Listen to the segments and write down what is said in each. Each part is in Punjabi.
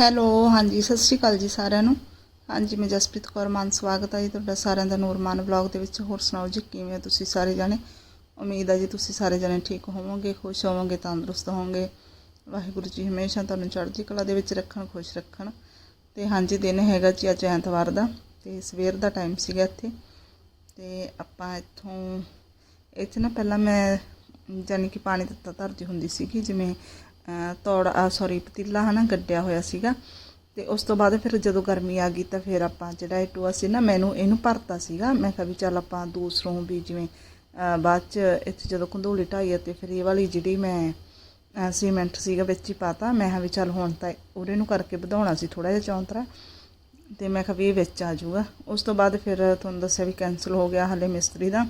ਹੈਲੋ, ਹਾਂਜੀ, ਸਤਿ ਸ਼੍ਰੀ ਅਕਾਲ ਜੀ ਸਾਰਿਆਂ ਨੂੰ। ਹਾਂਜੀ, ਮੈਂ ਜਸਪ੍ਰੀਤ ਕੌਰ, ਮਾਨ ਸਵਾਗਤ ਹੈ ਜੀ ਤੁਹਾਡਾ ਸਾਰਿਆਂ ਦਾ ਨੂਰਮਾਨ ਵਲੌਗ ਦੇ ਵਿੱਚ। ਹੋਰ ਸੁਣਾਓ ਜੀ, ਕਿਵੇਂ ਹੋ ਤੁਸੀਂ ਸਾਰੇ ਜਾਣੇ? ਉਮੀਦ ਹੈ ਜੀ ਤੁਸੀਂ ਸਾਰੇ ਜਾਣੇ ਠੀਕ ਹੋਵੋਗੇ, ਖੁਸ਼ ਹੋਵੋਗੇ, ਤੰਦਰੁਸਤ ਹੋਵੋਗੇ। ਵਾਹਿਗੁਰੂ ਜੀ ਹਮੇਸ਼ਾ ਤੁਹਾਨੂੰ ਚੜ੍ਹਦੀ ਕਲਾ ਦੇ ਵਿੱਚ ਰੱਖਣ, ਖੁਸ਼ ਰੱਖਣ। ਤੇ ਹਾਂਜੀ, ਦਿਨ ਹੈਗਾ ਜੀ ਅੱਜ ਐਤਵਾਰ ਦਾ ਤੇ ਸਵੇਰ ਦਾ ਟਾਈਮ ਸੀਗਾ ਇੱਥੇ। ਤੇ ਆਪਾਂ ਇੱਥੋਂ, ਇੱਥੇ ਨਾ ਪਹਿਲਾਂ ਮੈਂ ਜਾਨੀ ਕਿ ਪਾਣੀ ਦਿੱਤਾ ਧਰਦੀ ਹੁੰਦੀ ਸੀਗੀ, ਜਿਵੇਂ ਤੌੜ ਸੌਰੀ ਪਤੀਲਾ ਹਨਾ ਗੱਡਿਆ ਹੋਇਆ ਸੀਗਾ। ਤੇ ਉਸ ਤੋਂ ਬਾਅਦ ਫਿਰ ਜਦੋਂ ਗਰਮੀ ਆ ਗਈ ਤਾਂ ਫਿਰ ਆਪਾਂ ਜਿਹੜਾ ਇਹ ਟੋਆ ਸੀ ਨਾ, ਮੈਨੂੰ ਇਹਨੂੰ ਭਰਤਾ ਸੀਗਾ। ਮੈਂ ਕਿਹਾ ਵੀ ਚੱਲ ਆਪਾਂ ਦੂਸਰੋਂ ਵੀ ਜਿਵੇਂ ਬਾਅਦ ਚ ਇੱਥੇ ਜਦੋਂ ਕੰਧੋਲੀ ਢਾਈ ਤੇ ਫਿਰ ਇਹ ਵਾਲੀ ਜਿਹੜੀ ਮੈਂ ਸੀਮੈਂਟ ਸੀਗਾ ਵਿੱਚ ਹੀ ਪਾਤਾ। ਮੈਂ ਕਿਹਾ ਵੀ ਚੱਲ ਹੁਣ ਤਾਂ ਉਹਦੇ ਨੂੰ ਕਰਕੇ ਵਧਾਉਣਾ ਸੀ ਥੋੜਾ ਜਿਹਾ ਚੌਂਤਰਾ। ਤੇ ਮੈਂ ਕਿਹਾ ਵੀ ਇਹ ਵਿੱਚ ਆ ਜਾਊਗਾ। ਉਸ ਤੋਂ ਬਾਅਦ ਫਿਰ ਤੁਹਾਨੂੰ ਦੱਸਿਆ ਵੀ ਕੈਨਸਲ ਹੋ ਗਿਆ ਹਲੇ ਮਿਸਤਰੀ ਦਾ।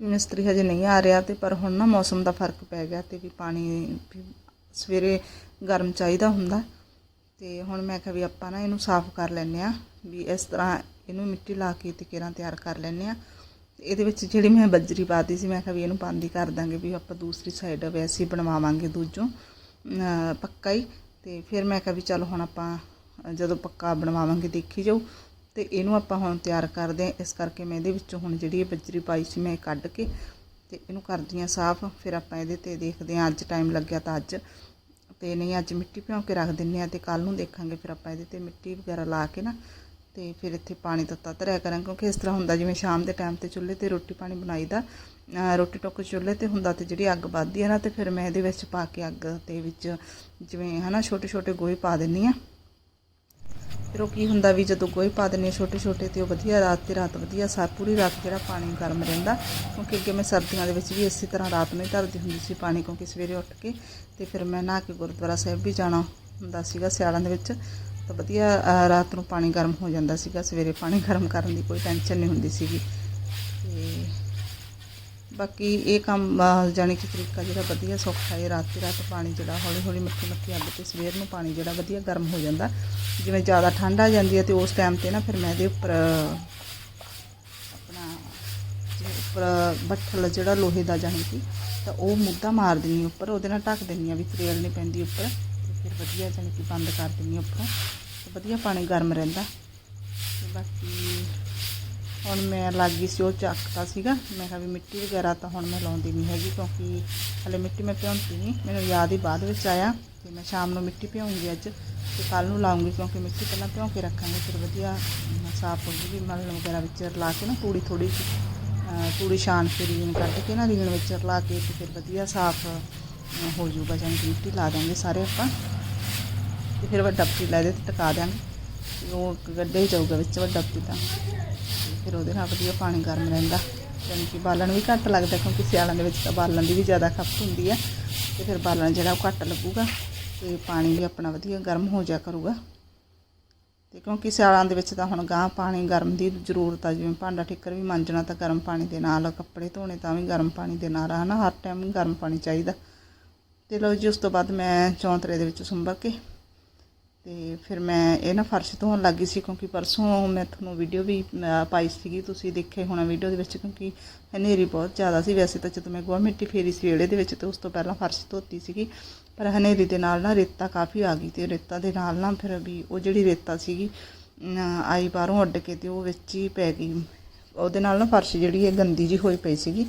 ਮਿਸਤਰੀ ਹਜੇ ਨਹੀਂ ਆ ਰਿਹਾ ਤੇ ਪਰ ਹੁਣ ਨਾ ਮੌਸਮ ਦਾ ਫ਼ਰਕ ਪੈ ਗਿਆ ਤੇ ਵੀ ਪਾਣੀ ਸਵੇਰੇ ਗਰਮ ਚਾਹੀਦਾ ਹੁੰਦਾ। ਤੇ ਹੁਣ ਮੈਂ ਕਿਹਾ ਵੀ ਆਪਾਂ ਨਾ ਇਹਨੂੰ ਸਾਫ਼ ਕਰ ਲੈਨੇ ਆ ਵੀ ਇਸ ਤਰ੍ਹਾਂ ਇਹਨੂੰ ਮਿੱਟੀ ਲਾ ਕੇ ਤੇ ਕੇਰਾਂ ਤਿਆਰ ਕਰ ਲੈਨੇ ਆ ਤੇ ਇਹਦੇ ਵਿੱਚ ਜਿਹੜੀ ਮੈਂ ਬੱਜਰੀ ਪਾਤੀ ਸੀ, ਮੈਂ ਕਿਹਾ ਵੀ ਇਹਨੂੰ ਬੰਦ ਹੀ ਕਰ ਦਾਂਗੇ ਵੀ ਆਪਾਂ ਦੂਸਰੀ ਸਾਈਡ ਵੈਸੇ ਬਣਵਾਵਾਂਗੇ ਦੂਜੋਂ ਪੱਕਾ ਹੀ। ਤੇ ਫਿਰ ਮੈਂ ਕਿਹਾ ਵੀ ਚੱਲ ਹੁਣ ਆਪਾਂ ਜਦੋਂ ਪੱਕਾ ਬਣਵਾਵਾਂਗੇ ਦੇਖੀ ਜਾਓ ਤੇ ਇਹਨੂੰ ਆਪਾਂ ਹੁਣ ਤਿਆਰ ਕਰਦੇ ਹਾਂ। ਇਸ ਕਰਕੇ ਮੈਂ ਇਹਦੇ ਵਿੱਚੋਂ ਹੁਣ ਜਿਹੜੀ ਇਹ ਬੱਜਰੀ ਪਾਈ ਸੀ ਮੈਂ ਕੱਢ ਕੇ ਤੇ ਇਹਨੂੰ ਕਰਦੀ ਹਾਂ ਸਾਫ਼। ਫਿਰ ਆਪਾਂ ਇਹਦੇ ਤੇ ਦੇਖਦੇ ਹਾਂ, ਅੱਜ ਟਾਈਮ ਲੱਗਿਆ ਤਾਂ ਅੱਜ। ਤੇ ਨਹੀਂ, ਅੱਜ ਮਿੱਟੀ ਭਿਉਂ ਕੇ ਰੱਖ ਦਿੰਨੇ ਆ ਤੇ ਕੱਲ ਨੂੰ ਦੇਖਾਂਗੇ। ਫਿਰ ਆਪਾਂ ਇਹਦੇ ਤੇ ਮਿੱਟੀ ਵਗੈਰਾ ਲਾ ਕੇ ਨਾ ਤੇ ਫਿਰ ਇੱਥੇ ਪਾਣੀ ਤੱਤਾ ਧਰਿਆ ਕਰਾਂਗੇ ਕਿਉਂਕਿ ਇਸ ਤਰ੍ਹਾਂ ਹੁੰਦਾ ਜਿਵੇਂ ਸ਼ਾਮ ਦੇ ਟਾਈਮ ਤੇ ਚੁੱਲ੍ਹੇ ਤੇ ਰੋਟੀ ਪਾਣੀ ਬਣਾਈਦਾ ਅਹ ਰੋਟੀ ਟੁੱਕ ਚੁੱਲ੍ਹੇ ਤੇ ਹੁੰਦਾ ਤੇ ਜਿਹੜੀ ਅੱਗ ਵੱਧਦੀ ਹੈ ਨਾ ਤੇ ਫਿਰ ਮੈਂ ਇਹਦੇ ਵਿੱਚ ਪਾ ਕੇ ਅੱਗ ਦੇ ਵਿੱਚ ਜਿਵੇਂ ਹਨਾ ਛੋਟੇ ਛੋਟੇ ਗੋਹੇ ਪਾ ਦਿੰਨੀ ਆ ਫਿਰ ਉਹ ਕੀ ਹੁੰਦਾ ਵੀ ਜਦੋਂ ਗੋਹੇ ਪਾ ਦਿੰਦੇ ਛੋਟੇ ਛੋਟੇ ਤੇ ਉਹ ਵਧੀਆ ਰਾਤ ਤੇ ਰਾਤ ਵਧੀਆ ਸਾ ਪੂਰੀ ਰਾਤ ਜਿਹੜਾ ਪਾਣੀ ਗਰਮ ਰਹਿੰਦਾ, ਕਿਉਂਕਿ ਅੱਗੇ ਮੈਂ ਸਰਦੀਆਂ ਦੇ ਵਿੱਚ ਵੀ ਇਸੇ ਤਰ੍ਹਾਂ ਰਾਤ ਨੂੰ ਹੀ ਧਰਦੀ ਹੁੰਦੀ ਸੀ ਪਾਣੀ, ਕਿਉਂਕਿ ਸਵੇਰੇ ਉੱਠ ਕੇ ਤੇ ਫਿਰ ਮੈਂ ਨਹਾ ਕੇ ਗੁਰਦੁਆਰਾ ਸਾਹਿਬ ਵੀ ਜਾਣਾ ਹੁੰਦਾ ਸੀਗਾ ਸਿਆਲਾਂ ਦੇ ਵਿੱਚ, ਤਾਂ ਵਧੀਆ ਰਾਤ ਨੂੰ ਪਾਣੀ ਗਰਮ ਹੋ ਜਾਂਦਾ ਸੀਗਾ, ਸਵੇਰੇ ਪਾਣੀ ਗਰਮ ਕਰਨ ਦੀ ਕੋਈ ਟੈਨਸ਼ਨ ਨਹੀਂ ਹੁੰਦੀ ਸੀਗੀ। ਤੇ ਬਾਕੀ ਇਹ ਕੰਮ ਅਹ, ਜਾਣੀ ਕਿ ਤਰੀਕਾ ਜਿਹੜਾ ਵਧੀਆ ਸੌਖਾ ਹੈ ਰਾਤ ਦੀ ਰਾਤ ਪਾਣੀ ਜਿਹੜਾ ਹੌਲੀ ਹੌਲੀ ਮੱਠੀ ਮੱਠੀ ਅੱਗ ਤੇ ਸਵੇਰ ਨੂੰ ਪਾਣੀ ਜਿਹੜਾ ਵਧੀਆ ਗਰਮ ਹੋ ਜਾਂਦਾ। ਜਿਵੇਂ ਜ਼ਿਆਦਾ ਠੰਡ ਆ ਜਾਂਦੀ ਹੈ ਤੇ ਉਸ ਟਾਈਮ ਤੇ ਨਾ ਫਿਰ ਮੈਂ ਇਹਦੇ ਉੱਪਰ ਆਪਣਾ ਉੱਪਰ ਬੱਠਲ ਜਿਹੜਾ ਲੋਹੇ ਦਾ ਜਾਣੀ ਕਿ ਤਾਂ ਉਹ ਮੁੱਦਾ ਮਾਰ ਦਿੰਨੀ ਉੱਪਰ ਉਹਦੇ ਨਾਲ ਢੱਕ ਦਿੰਨੀ ਆ ਵੀ ਤਰੇਲ ਨਹੀਂ ਪੈਂਦੀ ਉੱਪਰ। ਫਿਰ ਵਧੀਆ ਜਾਣੀ ਕਿ ਬੰਦ ਕਰ ਦਿੰਨੀ ਉੱਪਰੋਂ। ਵਧੀਆ ਪਾਣੀ ਗਰਮ ਰਹਿੰਦਾ। ਤੇ ਬਾਕੀ ਹੁਣ ਮੈਂ ਲੱਗ ਗਈ ਸੀ ਉਹ ਚੱਕਤਾ ਸੀਗਾ। ਮੈਂ ਕਿਹਾ ਵੀ ਮਿੱਟੀ ਵਗੈਰਾ ਤਾਂ ਹੁਣ ਮੈਂ ਲਾਉਂਦੀ ਨਹੀਂ ਹੈਗੀ ਕਿਉਂਕਿ ਹਲੇ ਮਿੱਟੀ ਮੈਂ ਭਿਉਂਦੀ ਨਹੀਂ। ਮੈਨੂੰ ਯਾਦ ਹੀ ਬਾਅਦ ਵਿੱਚ ਆਇਆ ਤੇ ਮੈਂ ਸ਼ਾਮ ਨੂੰ ਮਿੱਟੀ ਭਿਉਂਗੀ ਅੱਜ ਤੇ ਕੱਲ ਨੂੰ ਲਾਉਂਗੀ ਕਿਉਂਕਿ ਮਿੱਟੀ ਪਹਿਲਾਂ ਭਿਉਂ ਕੇ ਰੱਖਾਂਗੇ, ਫਿਰ ਵਧੀਆ ਸਾਫ਼ ਹੋ ਜੂਗੀ। ਮਲ ਵਗੈਰਾ ਵਿੱਚ ਰਲਾ ਕੇ ਨਾ ਤੂੜੀ ਥੋੜੀ ਜਿਹੀ ਤੂੜੀ ਛਾਣ ਕੇ ਰੀਣ ਕੱਢ ਕੇ ਨਾ ਰੀਣ ਵਿੱਚ ਰਲਾ ਕੇ ਤੇ ਫਿਰ ਵਧੀਆ ਸਾਫ਼ ਹੋ ਜੂਗਾ ਜਾਣੀ ਕਿ ਮਿੱਟੀ ਲਾ ਦਾਂਗੇ ਸਾਰੇ ਆਪਾਂ। ਤੇ ਫਿਰ ਵੱਡਾ ਪਤੀਲਾ ਦੇ ਤੇ ਟਿਕਾ ਦਿਆਂਗੇ। ਤੇ ਉਹ ਗੱਡੇ ਹੀ ਜਾਊਗਾ ਵਿੱਚ ਵੱਡਾ ਪਤੀਲਾ। ਤਾਂ ਫਿਰ ਉਹਦੇ ਨਾਲ ਵਧੀਆ ਪਾਣੀ ਗਰਮ ਰਹਿੰਦਾ। ਯਾਨੀ ਕਿ ਬਾਲਣ ਵੀ ਘੱਟ ਲੱਗਦਾ ਕਿਉਂਕਿ ਸਿਆਲਾਂ ਦੇ ਵਿੱਚ ਤਾਂ ਬਾਲਣ ਦੀ ਵੀ ਜ਼ਿਆਦਾ ਖਪਤ ਹੁੰਦੀ ਹੈ ਤੇ ਫਿਰ ਬਾਲਣ ਜਿਹੜਾ ਉਹ ਘੱਟ ਲੱਗੂਗਾ ਤੇ ਪਾਣੀ ਵੀ ਆਪਣਾ ਵਧੀਆ ਗਰਮ ਹੋ ਜਾ ਕਰੂਗਾ। ਤੇ ਕਿਉਂਕਿ ਸਿਆਲਾਂ ਦੇ ਵਿੱਚ ਤਾਂ ਹੁਣ ਗਾਂ ਪਾਣੀ ਗਰਮ ਦੀ ਜ਼ਰੂਰਤ ਆ, ਜਿਵੇਂ ਭਾਂਡਾ ਠਿੱਕਰ ਵੀ ਮਾਂਜਣਾ ਤਾਂ ਗਰਮ ਪਾਣੀ ਦੇ ਨਾਲ, ਕੱਪੜੇ ਧੋਣੇ ਤਾਂ ਵੀ ਗਰਮ ਪਾਣੀ ਦੇ ਨਾਲ ਹਨਾ? ਹਰ ਟਾਈਮ ਗਰਮ ਪਾਣੀ ਚਾਹੀਦਾ। ਤੇ ਲਓ ਜੀ, ਉਸ ਤੋਂ ਬਾਅਦ ਮੈਂ ਚੌਂਤਰੇ ਦੇ ਵਿੱਚ ਸੁੰਬਰ ਕੇ ਤੇ ਫਿਰ ਮੈਂ ਇਹ ਨਾ ਫਰਸ਼ ਧੋਣ ਲੱਗੀ ਸੀ ਕਿਉਂਕਿ ਪਰਸੋਂ ਮੈਂ ਤੁਹਾਨੂੰ ਵੀਡੀਓ ਵੀ ਪਾਈ ਸੀਗੀ, ਤੁਸੀਂ ਦੇਖੇ ਹੋਣਾ ਵੀਡੀਓ ਦੇ ਵਿੱਚ ਕਿਉਂਕਿ ਹਨੇਰੀ ਬਹੁਤ ਜ਼ਿਆਦਾ ਸੀ। ਵੈਸੇ ਤਾਂ ਜਦੋਂ ਮੈਂ ਗੋਹਾ ਮਿੱਟੀ ਫੇਰੀ ਸੀ ਵਿਹੜੇ ਦੇ ਵਿੱਚ, ਤੇ ਉਸ ਤੋਂ ਪਹਿਲਾਂ ਫਰਸ਼ ਧੋਤੀ ਸੀਗੀ। ਪਰ ਹਨੇਰੀ ਦੇ ਨਾਲ ਨਾ ਰੇਤਾ ਕਾਫੀ ਆ ਗਈ ਤੇ ਰੇਤਾ ਦੇ ਨਾਲ ਨਾ ਫਿਰ ਵੀ ਉਹ ਜਿਹੜੀ ਰੇਤਾ ਸੀਗੀ ਆਈ ਬਾਹਰੋਂ ਉੱਡ ਕੇ ਤੇ ਉਹ ਵਿੱਚ ਹੀ ਪੈ ਗਈ। ਉਹਦੇ ਨਾਲ ਨਾ ਫਰਸ਼ ਜਿਹੜੀ ਹੈ ਗੰਦੀ ਜੀ ਹੋਈ ਪਈ ਸੀਗੀ।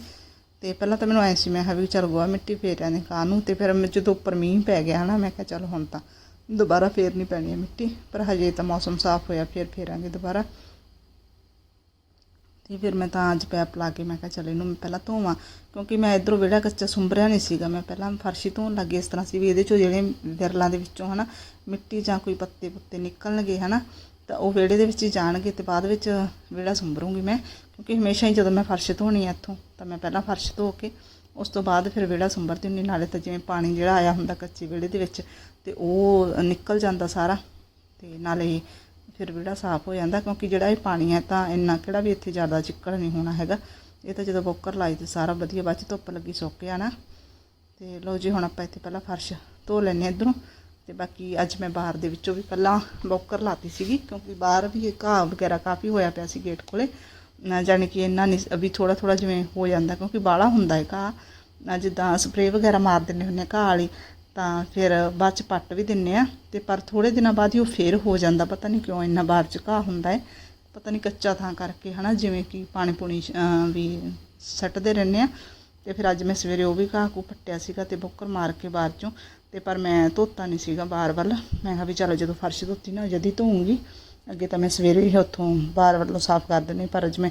ਤੇ ਪਹਿਲਾਂ ਤਾਂ ਮੈਨੂੰ ਐਂ ਸੀ, ਮੈਂ ਕਿਹਾ ਵੀ ਚਲ ਗੋਹਾ ਮਿੱਟੀ ਫੇਰਿਆਂ ਦੇ ਕਾਹਨੂੰ ਤੇ ਫਿਰ ਮੈਂ ਜਦੋਂ ਉੱਪਰ ਮੀਂਹ ਪੈ ਗਿਆ ਹਨਾ ਮੈਂ ਕਿਹਾ ਚੱਲ ਹੁਣ ਤਾਂ ਦੁਬਾਰਾ ਫੇਰਨੀ ਪੈਣੀ ਹੈ ਮਿੱਟੀ, ਪਰ ਹਜੇ ਤਾਂ ਮੌਸਮ ਸਾਫ਼ ਹੋਇਆ, ਫਿਰ ਫੇਰਾਂਗੇ ਦੁਬਾਰਾ। ਤੇ ਫਿਰ ਮੈਂ ਤਾਂ ਅੱਜ ਪੈਪ ਲਾ ਕੇ ਮੈਂ ਕਿਹਾ ਚੱਲ ਇਹਨੂੰ ਮੈਂ ਪਹਿਲਾਂ ਧੋਵਾਂ, ਕਿਉਂਕਿ ਮੈਂ ਇਧਰੋਂ ਵਿਹੜਾ ਕੱਚਾ ਸੁੰਬਰਿਆ ਨਹੀਂ ਸੀਗਾ, ਮੈਂ ਪਹਿਲਾਂ ਫਰਸ਼ੀ ਧੋਣ ਲੱਗੀ, ਇਸ ਤਰ੍ਹਾਂ ਸੀ ਵੀ ਇਹਦੇ ਚੋਂ ਜਿਹੜੇ ਵਿਰਲਾਂ ਦੇ ਵਿੱਚੋਂ ਹਨਾ, ਮਿੱਟੀ ਜਾਂ ਕੋਈ ਪੱਤੇ ਪੁੱਤੇ ਨਿਕਲਣਗੇ ਹਨਾ, ਤਾਂ ਉਹ ਵਿਹੜੇ ਦੇ ਵਿੱਚ ਹੀ ਜਾਣਗੇ ਤੇ ਬਾਅਦ ਵਿੱਚ ਵਿਹੜਾ ਸੁੰਬਰੂੰਗੀ ਮੈਂ, ਕਿਉਂਕਿ ਹਮੇਸ਼ਾ ਹੀ ਜਦੋਂ ਮੈਂ ਫਰਸ਼ ਧੋਣੀ ਆ ਇੱਥੋਂ, ਤਾਂ ਮੈਂ ਪਹਿਲਾਂ ਫਰਸ਼ ਧੋ ਕੇ ਉਸ ਤੋਂ ਬਾਅਦ ਫਿਰ ਵਿਹੜਾ ਸੁੰਬਰਦੀ ਹੁੰਦੀ, ਨਾਲੇ ਤਾਂ ਜਿਵੇਂ ਪਾਣੀ ਜਿਹੜਾ ਆਇਆ ਹੁੰਦਾ ਕੱਚੇ ਵਿਹੜੇ ਦੇ ਵਿੱਚ ਤੇ ਉਹ ਨਿਕਲ ਜਾਂਦਾ ਸਾਰਾ। ਤੇ ਨਾਲੇ ਫਿਰ ਵਿਹੜਾ ਸਾਫ਼ ਹੋ ਜਾਂਦਾ ਕਿਉਂਕਿ ਜਿਹੜਾ ਇਹ ਪਾਣੀ ਹੈ ਤਾਂ ਇੰਨਾ ਕਿਹੜਾ ਵੀ ਇੱਥੇ ਜ਼ਿਆਦਾ ਚਿੱਕੜ ਨਹੀਂ ਹੋਣਾ ਹੈਗਾ। ਇਹ ਤਾਂ ਜਦੋਂ ਬੋਕਰ ਲਾਈ ਤੇ ਸਾਰਾ ਵਧੀਆ ਬਾਅਦ 'ਚ ਧੁੱਪ ਲੱਗੀ ਸੁੱਕ ਜਾਣਾ ਤੇ ਲਓ ਜੀ ਹੁਣ ਆਪਾਂ ਇੱਥੇ ਪਹਿਲਾਂ ਫਰਸ਼ ਧੋ ਲੈਨੇ ਇਧਰੋਂ। ਤੇ ਬਾਕੀ ਅੱਜ ਮੈਂ ਬਾਹਰ ਦੇ ਵਿੱਚੋਂ ਵੀ ਪਹਿਲਾਂ ਬੋਕਰ ਲਾਤੀ ਸੀਗੀ ਕਿਉਂਕਿ ਬਾਹਰ ਵੀ ਇਹ ਘਾਹ ਵਗੈਰਾ ਕਾਫੀ ਹੋਇਆ ਪਿਆ ਸੀ ਗੇਟ ਕੋਲੇ। ਨਾ ਜਾਣੀ ਕਿ ਇੰਨਾ ਨਹੀਂ ਅਭੀ ਥੋੜਾ ਥੋੜਾ ਜਿਵੇਂ ਹੋ ਜਾਂਦਾ ਕਿਉਂਕਿ ਬਾਹਲਾ ਹੁੰਦਾ ਹੈ ਘਾਹ। ਨਾ ਜਿੱਦਾਂ ਸਪਰੇਅ ਵਗੈਰਾ ਮਾਰ ਦਿੰਦੇ ਹੁੰਦੇ ਆ ਘਾਹ ਵਾਲੀ। ਤਾਂ ਫਿਰ ਬਾਅਦ ਚ ਪੱਟ ਵੀ ਦਿੰਨੇ ਆ, ਤੇ ਪਰ ਥੋੜੇ ਦਿਨਾਂ ਬਾਅਦ ਹੀ ਉਹ ਫੇਰ ਹੋ ਜਾਂਦਾ, ਪਤਾ ਨਹੀਂ ਕਿਉਂ ਇੰਨਾ ਬਾਹਰ ਚ ਘਾਹ ਹੁੰਦਾ ਹੈ, ਪਤਾ ਨਹੀਂ ਕੱਚਾ ਥਾਂ ਕਰਕੇ ਹਨਾ, ਜਿਵੇਂ ਕਿ ਪਾਣੀ ਪੂਣੀ ਵੀ ਸੱਟਦੇ ਰਹਿੰਦੇ ਆ, ਤੇ ਫਿਰ ਅੱਜ ਮੈਂ ਸਵੇਰੇ ਉਹ ਵੀ ਘਾਹ ਕੋ ਪੱਟਿਆ ਸੀਗਾ ਤੇ ਬੁੱਕਰ ਮਾਰ ਕੇ ਬਾਹਰ ਚੋਂ, ਤੇ ਪਰ ਮੈਂ ਧੋਤਾ ਨਹੀਂ ਸੀਗਾ ਬਾਹਰ ਵੱਲ, ਮੈਂ ਕਿਹਾ ਵੀ ਚਲੋ ਜਦੋਂ ਫਰਸ਼ ਧੋਤੀ ਨਾ, ਜਦੀ ਧੋਉਂਗੀ ਅੱਗੇ ਤਾਂ ਮੈਂ ਸਵੇਰੇ ਹੀ ਉੱਥੋਂ ਬਾਹਰ ਵੱਲੋਂ ਸਾਫ਼ ਕਰ ਦਿੰਦੀ ਪਰ ਅੱਜ ਮੈਂ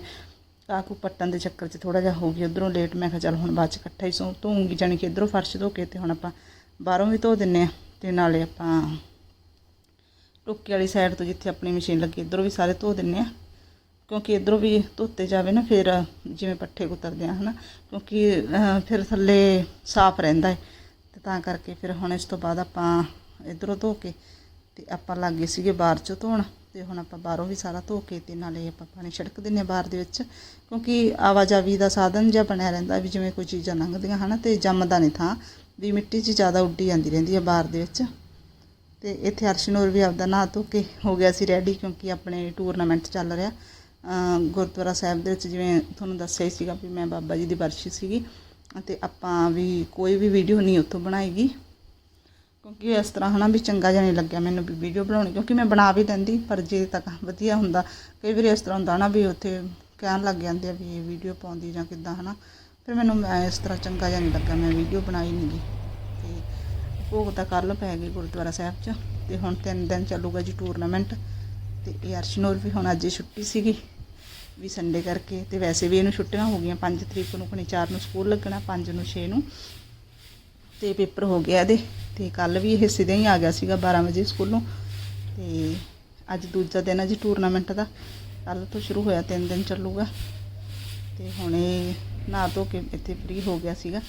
ਘਾਹ ਕੋ ਪੱਟਣ ਦੇ ਚੱਕਰ 'ਚ ਥੋੜਾ ਜਿਹਾ ਹੋ ਗਈ, ਉਧਰੋਂ ਲੇਟ, ਮੈਂ ਕਿਹਾ ਚਲ ਹੁਣ ਬਾਅਦ 'ਚ ਇਕੱਠਾ ਹੀ ਸੋ ਧੋਉਂਗੀ ਜਾਣੀ ਕਿ ਇਧਰੋਂ ਫਰਸ਼ ਧੋ ਕੇ ਤੇ ਹੁਣ ਆਪਾਂ ਬਾਹਰੋਂ ਵੀ ਧੋ ਦਿੰਨੇ ਆ ਤੇ ਨਾਲੇ ਆਪਾਂ ਟੁੱਕੀ ਵਾਲੀ ਸਾਈਡ ਤੋਂ ਜਿੱਥੇ ਆਪਣੀ ਮਸ਼ੀਨ ਲੱਗੀ, ਇਧਰੋਂ ਵੀ ਸਾਰੇ ਧੋ ਦਿੰਨੇ ਆ। ਕਿਉਂਕਿ ਇਧਰੋਂ ਵੀ ਧੋਤੇ ਜਾਵੇ ਨਾ, ਫਿਰ ਜਿਵੇਂ ਪੱਠੇ ਕੁਤਰਦੇ ਆ, ਹਨਾ। ਕਿਉਂਕਿ ਫਿਰ ਥੱਲੇ ਸਾਫ਼ ਰਹਿੰਦਾ ਹੈ ਤੇ ਤਾਂ ਕਰਕੇ ਫਿਰ ਹੁਣ ਇਸ ਤੋਂ ਬਾਅਦ ਆਪਾਂ ਇਧਰੋਂ ਧੋ ਕੇ ਤੇ ਆਪਾਂ ਲੱਗੇ ਸੀਗੇ ਬਾਹਰ ਚੋਂ ਧੋਣ ਤੇ ਹੁਣ ਆਪਾਂ ਬਾਹਰੋਂ ਵੀ ਸਾਰਾ ਧੋ ਕੇ ਤੇ ਨਾਲੇ ਆਪਾਂ ਪਾਣੀ ਛਿੜਕ ਦਿੰਨੇ ਆ ਬਾਹਰ ਦੇ ਵਿੱਚ। ਕਿਉਂਕਿ ਆਵਾਜਾਵੀ ਦਾ ਸਾਧਨ ਜਿਹਾ ਬਣਿਆ ਰਹਿੰਦਾ ਵੀ ਜਿਵੇਂ ਕੋਈ ਚੀਜ਼ਾਂ ਲੰਘਦੀਆਂ, ਹਨਾ, ਤੇ ਜੰਮਦਾ ਨਹੀਂ ਥਾਂ। ਵੀ ਮਿੱਟੀ 'ਚ ਜ਼ਿਆਦਾ ਉੱਡੀ ਜਾਂਦੀ ਰਹਿੰਦੀ ਹੈ ਬਾਹਰ ਦੇ ਵਿੱਚ। ਤੇ ਇੱਥੇ ਅਰਸ਼ਨੂਰ ਵੀ ਆਪਦਾ ਨਹਾ ਧੋ ਕੇ ਹੋ ਗਿਆ ਸੀ ਰੈਡੀ ਕਿਉਂਕਿ ਆਪਣੇ ਟੂਰਨਾਮੈਂਟ ਚੱਲ ਰਿਹਾ। ਗੁਰਦੁਆਰਾ ਸਾਹਿਬ ਦੇ ਵਿੱਚ ਜਿਵੇਂ ਤੁਹਾਨੂੰ ਦੱਸਿਆ ਹੀ ਸੀਗਾ ਵੀ ਮੈਂ ਬਾਬਾ ਜੀ ਦੀ ਬਰਸ਼ੀ ਸੀਗੀ ਅਤੇ ਆਪਾਂ ਵੀ ਕੋਈ ਵੀ ਵੀਡੀਓ ਨਹੀਂ ਉੱਥੋਂ ਬਣਾਏਗੀ ਕਿਉਂਕਿ ਇਸ ਤਰ੍ਹਾਂ ਹਨਾ ਵੀ ਚੰਗਾ ਜਿਹਾ ਨਹੀਂ ਲੱਗਿਆ ਮੈਨੂੰ ਵੀ ਵੀਡੀਓ ਬਣਾਉਣੀ। ਕਿਉਂਕਿ ਮੈਂ ਬਣਾ ਵੀ ਲੈਂਦੀ ਪਰ ਜੇ ਤੱਕ ਵਧੀਆ ਹੁੰਦਾ, ਕਈ ਵਾਰੀ ਇਸ ਤਰ੍ਹਾਂ ਹੁੰਦਾ ਨਾ ਵੀ ਉੱਥੇ ਕਹਿਣ ਲੱਗ ਜਾਂਦੇ ਆ ਵੀ ਇਹ ਵੀਡੀਓ ਪਾਉਂਦੀ ਜਾਂ ਕਿੱਦਾਂ ਹਨਾ। ਫਿਰ ਮੈਨੂੰ ਮੈਂ ਇਸ ਤਰ੍ਹਾਂ ਚੰਗਾ ਜਿਹਾ ਨਹੀਂ ਲੱਗਾ, ਮੈਂ ਵੀਡੀਓ ਬਣਾਈ ਨਹੀਂ ਗੀ ਤੇ ਭੋਗ ਤਾਂ ਕੱਲ ਪੈ ਗਈ ਗੁਰਦੁਆਰਾ ਸਾਹਿਬ 'ਚ, ਤੇ ਹੁਣ ਤਿੰਨ ਦਿਨ ਚੱਲੂਗਾ ਜੀ ਟੂਰਨਾਮੈਂਟ ਤੇ ਇਹ ਅਰਸ਼ਨੂਰ ਵੀ ਹੁਣ ਅੱਜ ਛੁੱਟੀ ਸੀਗੀ, ਵੀ ਸੰਡੇ ਕਰਕੇ। ਤੇ ਵੈਸੇ ਵੀ ਇਹਨੂੰ ਛੁੱਟੀਆਂ ਹੋ ਗਈਆਂ 5 ਤਰੀਕ ਨੂੰ ਖਣੀ 4 ਨੂੰ ਸਕੂਲ ਲੱਗਣਾ 5 ਨੂੰ 6 ਨੂੰ। ਤੇ ਪੇਪਰ ਹੋ ਗਿਆ ਇਹਦੇ। ਤੇ ਕੱਲ ਵੀ ਇਹ ਸਿੱਧਾ ਹੀ ਆ ਗਿਆ ਸੀਗਾ 12 ਵਜੇ ਸਕੂਲੋਂ। ਤੇ ਅੱਜ ਦੂਜਾ ਦਿਨ ਹੈ ਜੀ ਟੂਰਨਾਮੈਂਟ ਦਾ। ਕੱਲ ਤੋਂ ਸ਼ੁਰੂ ਹੋਇਆ, ਤਿੰਨ ਦਿਨ ਚੱਲੂਗਾ। ਤੇ ਹੁਣ ਇਹ ਨਹਾ ਧੋ ਕੇ ਇੱਥੇ ਫ੍ਰੀ ਹੋ ਗਿਆ ਸੀਗਾ।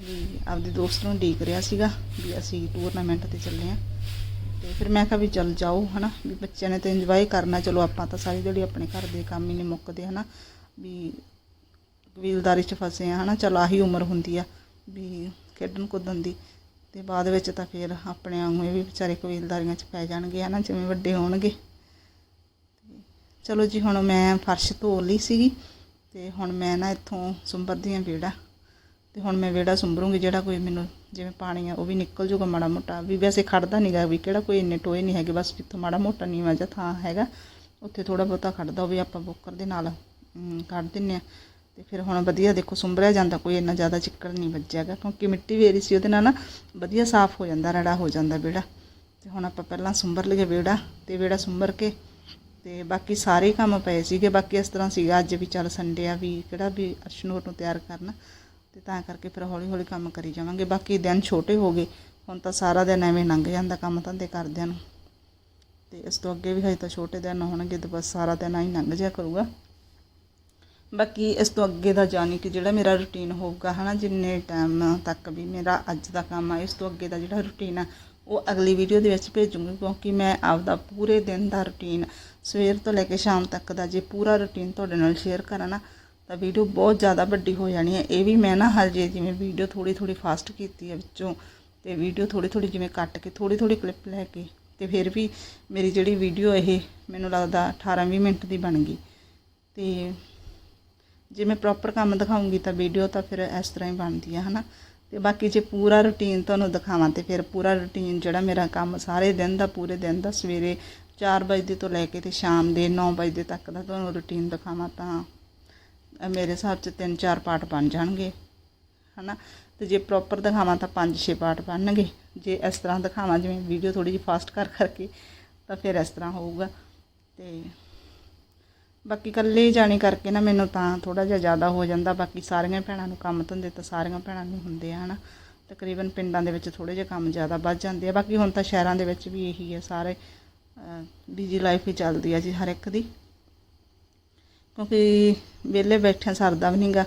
ਵੀ ਆਪਦੇ ਦੋਸਤ ਨੂੰ ਡੀਕ ਰਿਹਾ ਸੀਗਾ ਵੀ ਅਸੀਂ ਟੂਰਨਾਮੈਂਟ ਤੇ ਚੱਲੇ ਆ ਤੇ ਫਿਰ ਮੈਂ ਕਿਹਾ ਵੀ ਚੱਲ ਜਾਓ, ਹਨਾ, ਵੀ ਬੱਚਿਆਂ ਨੇ ਤਾਂ ਇੰਜੋਏ ਕਰਨਾ, ਚਲੋ ਆਪਾਂ ਤਾਂ ਸਾਰੀ ਜਿਹੜੀ ਆਪਣੇ ਘਰ ਦੇ ਕੰਮ ਹੀ ਨਹੀਂ ਮੁੱਕਦੇ, ਹਨਾ, ਵੀ ਕਬੀਲਦਾਰੀ 'ਚ ਫਸੇ ਆ ਹਨਾ, ਚਲ ਆਹੀ ਉਮਰ ਹੁੰਦੀ ਆ ਵੀ ਖੇਡਣ ਕੁੱਦਣ ਦੀ। ਤੇ ਬਾਅਦ ਵਿੱਚ ਤਾਂ ਫਿਰ ਆਪਣੇ ਵਾਂਗੂ ਇਹ ਵੀ ਵਿਚਾਰੇ ਕਬੀਲਦਾਰੀਆਂ 'ਚ ਪੈ ਜਾਣਗੇ, ਹਨਾ, ਜਿਵੇਂ ਵੱਡੇ ਹੋਣਗੇ। ਚਲੋ ਜੀ, ਹੁਣ ਮੈਂ ਫਰਸ਼ ਧੋ ਲਈ ਸੀਗੀ। ਤੇ ਹੁਣ ਮੈਂ ਨਾ ਇੱਥੋਂ ਸੁੰਬਰਦੀ ਹਾਂ ਵਿਹੜਾ ਤੇ ਹੁਣ ਮੈਂ ਵਿਹੜਾ ਸੁੰਬਰੂੰਗੀ ਜਿਹੜਾ ਕੋਈ ਮੈਨੂੰ ਜਿਵੇਂ ਪਾਣੀ ਆ ਉਹ ਵੀ ਨਿਕਲ ਜੂਗਾ ਮਾੜਾ ਮੋਟਾ। ਵੀ ਵੈਸੇ ਖੜਦਾ ਨਹੀਂਗਾ ਵੀ ਕਿਹੜਾ ਕੋਈ ਇੰਨੇ ਟੋਏ ਨਹੀਂ ਹੈਗੇ ਬਸ ਜਿੱਥੋਂ ਮਾੜਾ ਮੋਟਾ ਨੀਵਾਂ ਜਿਹਾ ਥਾਂ ਹੈਗਾ ਉੱਥੇ ਥੋੜਾ ਬਹੁਤਾ ਖੜਦਾ ਉਹ ਵੀ ਆਪਾਂ ਬੁੱਕਰ ਦੇ ਨਾਲ ਅਮ, ਕੱਢ ਦਿੰਨੇ ਆ ਤੇ ਫਿਰ ਹੁਣ ਵਧੀਆ ਦੇਖੋ ਸੁੰਬਰਿਆ ਜਾਂਦਾ ਕੋਈ ਇੰਨਾ ਜ਼ਿਆਦਾ ਚਿੱਕੜ ਨਹੀਂ ਵੱਜਿਆਗਾ ਕਿਉਂਕਿ ਮਿੱਟੀ ਵੇਰੀ ਸੀ ਉਹਦੇ ਨਾਲ ਨਾ ਵਧੀਆ ਸਾਫ਼ ਹੋ ਜਾਂਦਾ ਰੜਾ ਹੋ ਜਾਂਦਾ ਵਿਹੜਾ। ਤੇ ਹੁਣ ਆਪਾਂ ਪਹਿਲਾਂ ਸੁੰਬਰ ਲਈਏ ਵਿਹੜਾ ਤੇ ਵਿਹੜਾ ਸੁੰਬਰ ਕੇ ਤੇ ਬਾਕੀ ਸਾਰੇ ਕੰਮ ਪਏ ਸੀਗੇ। ਬਾਕੀ ਇਸ ਤਰ੍ਹਾਂ ਸੀਗਾ ਅੱਜ ਵੀ ਚੱਲ ਸੰਡੇ ਆ ਵੀ ਕਿਹੜਾ ਵੀ ਅਰਸ਼ਨੂਰ ਨੂੰ ਤਿਆਰ ਕਰਨਾ, ਤੇ ਤਾਂ ਕਰਕੇ ਫਿਰ ਹੌਲੀ ਹੌਲੀ ਕੰਮ ਕਰੀ ਜਾਵਾਂਗੇ। ਬਾਕੀ ਦਿਨ ਛੋਟੇ ਹੋ ਗਏ, ਹੁਣ ਤਾਂ ਸਾਰਾ ਦਿਨ ਐਵੇਂ ਲੰਘ ਜਾਂਦਾ ਕੰਮ ਧੰਦੇ ਕਰਦਿਆਂ ਨੂੰ। ਤੇ ਇਸ ਤੋਂ ਅੱਗੇ ਵੀ ਹਜੇ ਤਾਂ ਛੋਟੇ ਦਿਨ ਹੋਣਗੇ ਤੇ ਬਸ ਸਾਰਾ ਦਿਨ ਆਈ ਲੰਘ ਜਿਆ ਕਰੂਗਾ। ਬਾਕੀ ਇਸ ਤੋਂ ਅੱਗੇ ਦਾ ਜਾਣੀ ਕਿ ਜਿਹੜਾ ਮੇਰਾ ਰੁਟੀਨ ਹੋਊਗਾ, ਹਨਾ, ਜਿੰਨੇ ਟਾਈਮ ਤੱਕ ਵੀ ਮੇਰਾ ਅੱਜ ਦਾ ਕੰਮ ਆ, ਇਸ ਤੋਂ ਅੱਗੇ ਦਾ ਜਿਹੜਾ ਰੁਟੀਨ ਆ, ਉਹ ਅਗਲੀ ਵੀਡੀਓ ਦੇ ਵਿੱਚ ਭੇਜੂੰਗੀ, ਕਿਉਂਕਿ ਮੈਂ ਆਪਦਾ ਪੂਰੇ ਦਿਨ ਦਾ ਰੁਟੀਨ ਸਵੇਰ ਤੋਂ ਲੈ ਕੇ ਸ਼ਾਮ ਤੱਕ ਦਾ ਜੇ ਪੂਰਾ ਰੁਟੀਨ ਤੁਹਾਡੇ ਨਾਲ ਸ਼ੇਅਰ ਕਰਾਂ ਨਾ, ਤਾਂ ਵੀਡੀਓ ਬਹੁਤ ਜ਼ਿਆਦਾ ਵੱਡੀ ਹੋ ਜਾਣੀ ਹੈ। ਇਹ ਵੀ ਮੈਂ ਨਾ ਹਜੇ ਜਿਵੇਂ ਵੀਡੀਓ ਥੋੜੀ ਥੋੜੀ ਫਾਸਟ ਕੀਤੀ ਹੈ ਵਿੱਚੋਂ, ਤੇ ਵੀਡੀਓ ਥੋੜੀ ਥੋੜੀ ਜਿਵੇਂ ਕੱਟ ਕੇ ਥੋੜੀ ਥੋੜੀ ਕਲਿੱਪ ਲੈ ਕੇ, ਤੇ ਫਿਰ ਵੀ ਮੇਰੀ ਜਿਹੜੀ ਵੀਡੀਓ ਇਹ ਮੈਨੂੰ ਲੱਗਦਾ 18 20 ਮਿੰਟ ਦੀ ਬਣ ਗਈ। ਤੇ ਜੇ ਮੈਂ ਪ੍ਰੋਪਰ ਕੰਮ ਦਿਖਾਉਂਗੀ ਤਾਂ ਵੀਡੀਓ ਤਾਂ ਫਿਰ ਇਸ ਤਰ੍ਹਾਂ ਹੀ ਬਣਦੀ ਹੈ, ਹਨਾ? ਤੇ ਬਾਕੀ ਜੇ ਪੂਰਾ ਰੁਟੀਨ ਤੁਹਾਨੂੰ ਦਿਖਾਵਾਂ, ਤੇ ਫਿਰ ਪੂਰਾ ਰੁਟੀਨ ਜਿਹੜਾ ਮੇਰਾ ਕੰਮ ਸਾਰੇ ਦਿਨ ਦਾ, ਪੂਰੇ ਦਿਨ ਦਾ, ਸਵੇਰੇ 4 ਵਜੇ ਤੋਂ ਲੈ ਕੇ ਤੇ ਸ਼ਾਮ ਦੇ 9 ਵਜੇ ਤੱਕ ਦਾ ਤੁਹਾਨੂੰ ਰੁਟੀਨ ਦਿਖਾਵਾਂ ਤਾਂ ਮੇਰੇ ਹਿਸਾਬ 'ਚ ਤਿੰਨ ਚਾਰ ਪਾਰਟ ਬਣ ਜਾਣਗੇ, ਹਨਾ? ਤੇ ਜੇ ਪ੍ਰੋਪਰ ਦਿਖਾਵਾਂ ਤਾਂ 5-6 ਪਾਰਟ ਬਣਨਗੇ। ਜੇ ਇਸ ਤਰ੍ਹਾਂ ਦਿਖਾਵਾਂ, ਜਿਵੇਂ ਵੀਡੀਓ ਥੋੜੀ ਜਿਹੀ ਫਾਸਟ ਕਰ ਕਰਕੇ, ਤਾਂ ਫਿਰ ਇਸ ਤਰ੍ਹਾਂ ਹੋਊਗਾ। ਤੇ ਬਾਕੀ ਇਕੱਲੇ ਜਾਣੇ ਕਰਕੇ ਨਾ ਮੈਨੂੰ ਤਾਂ ਥੋੜਾ ਜਿਹਾ ਜ਼ਿਆਦਾ ਹੋ ਜਾਂਦਾ। ਬਾਕੀ ਸਾਰੀਆਂ ਭੈਣਾਂ ਨੂੰ ਕੰਮ ਧੰਦੇ ਤਾਂ ਸਾਰੀਆਂ ਭੈਣਾਂ ਨੂੰ ਹੁੰਦੇ ਆ, ਹਨਾ? ਤਕਰੀਬਨ ਪਿੰਡਾਂ ਦੇ ਵਿੱਚ ਥੋੜੇ ਜਿਹੇ ਕੰਮ ਜ਼ਿਆਦਾ ਵੱਧ ਜਾਂਦੇ ਆ। ਬਾਕੀ ਹੁਣ ਤਾਂ ਸ਼ਹਿਰਾਂ ਦੇ ਵਿੱਚ ਵੀ ਇਹੀ ਹੈ ਸਾਰੇ। ਬਿਜ਼ੀ ਲਾਈਫ ਹੀ ਚੱਲਦੀ ਆ ਜੀ ਹਰ ਇੱਕ ਦੀ। ਕਿਉਂਕਿ ਵਿਹਲੇ ਬੈਠਿਆਂ ਸਰਦਾ ਵੀ ਨਹੀਂਗਾ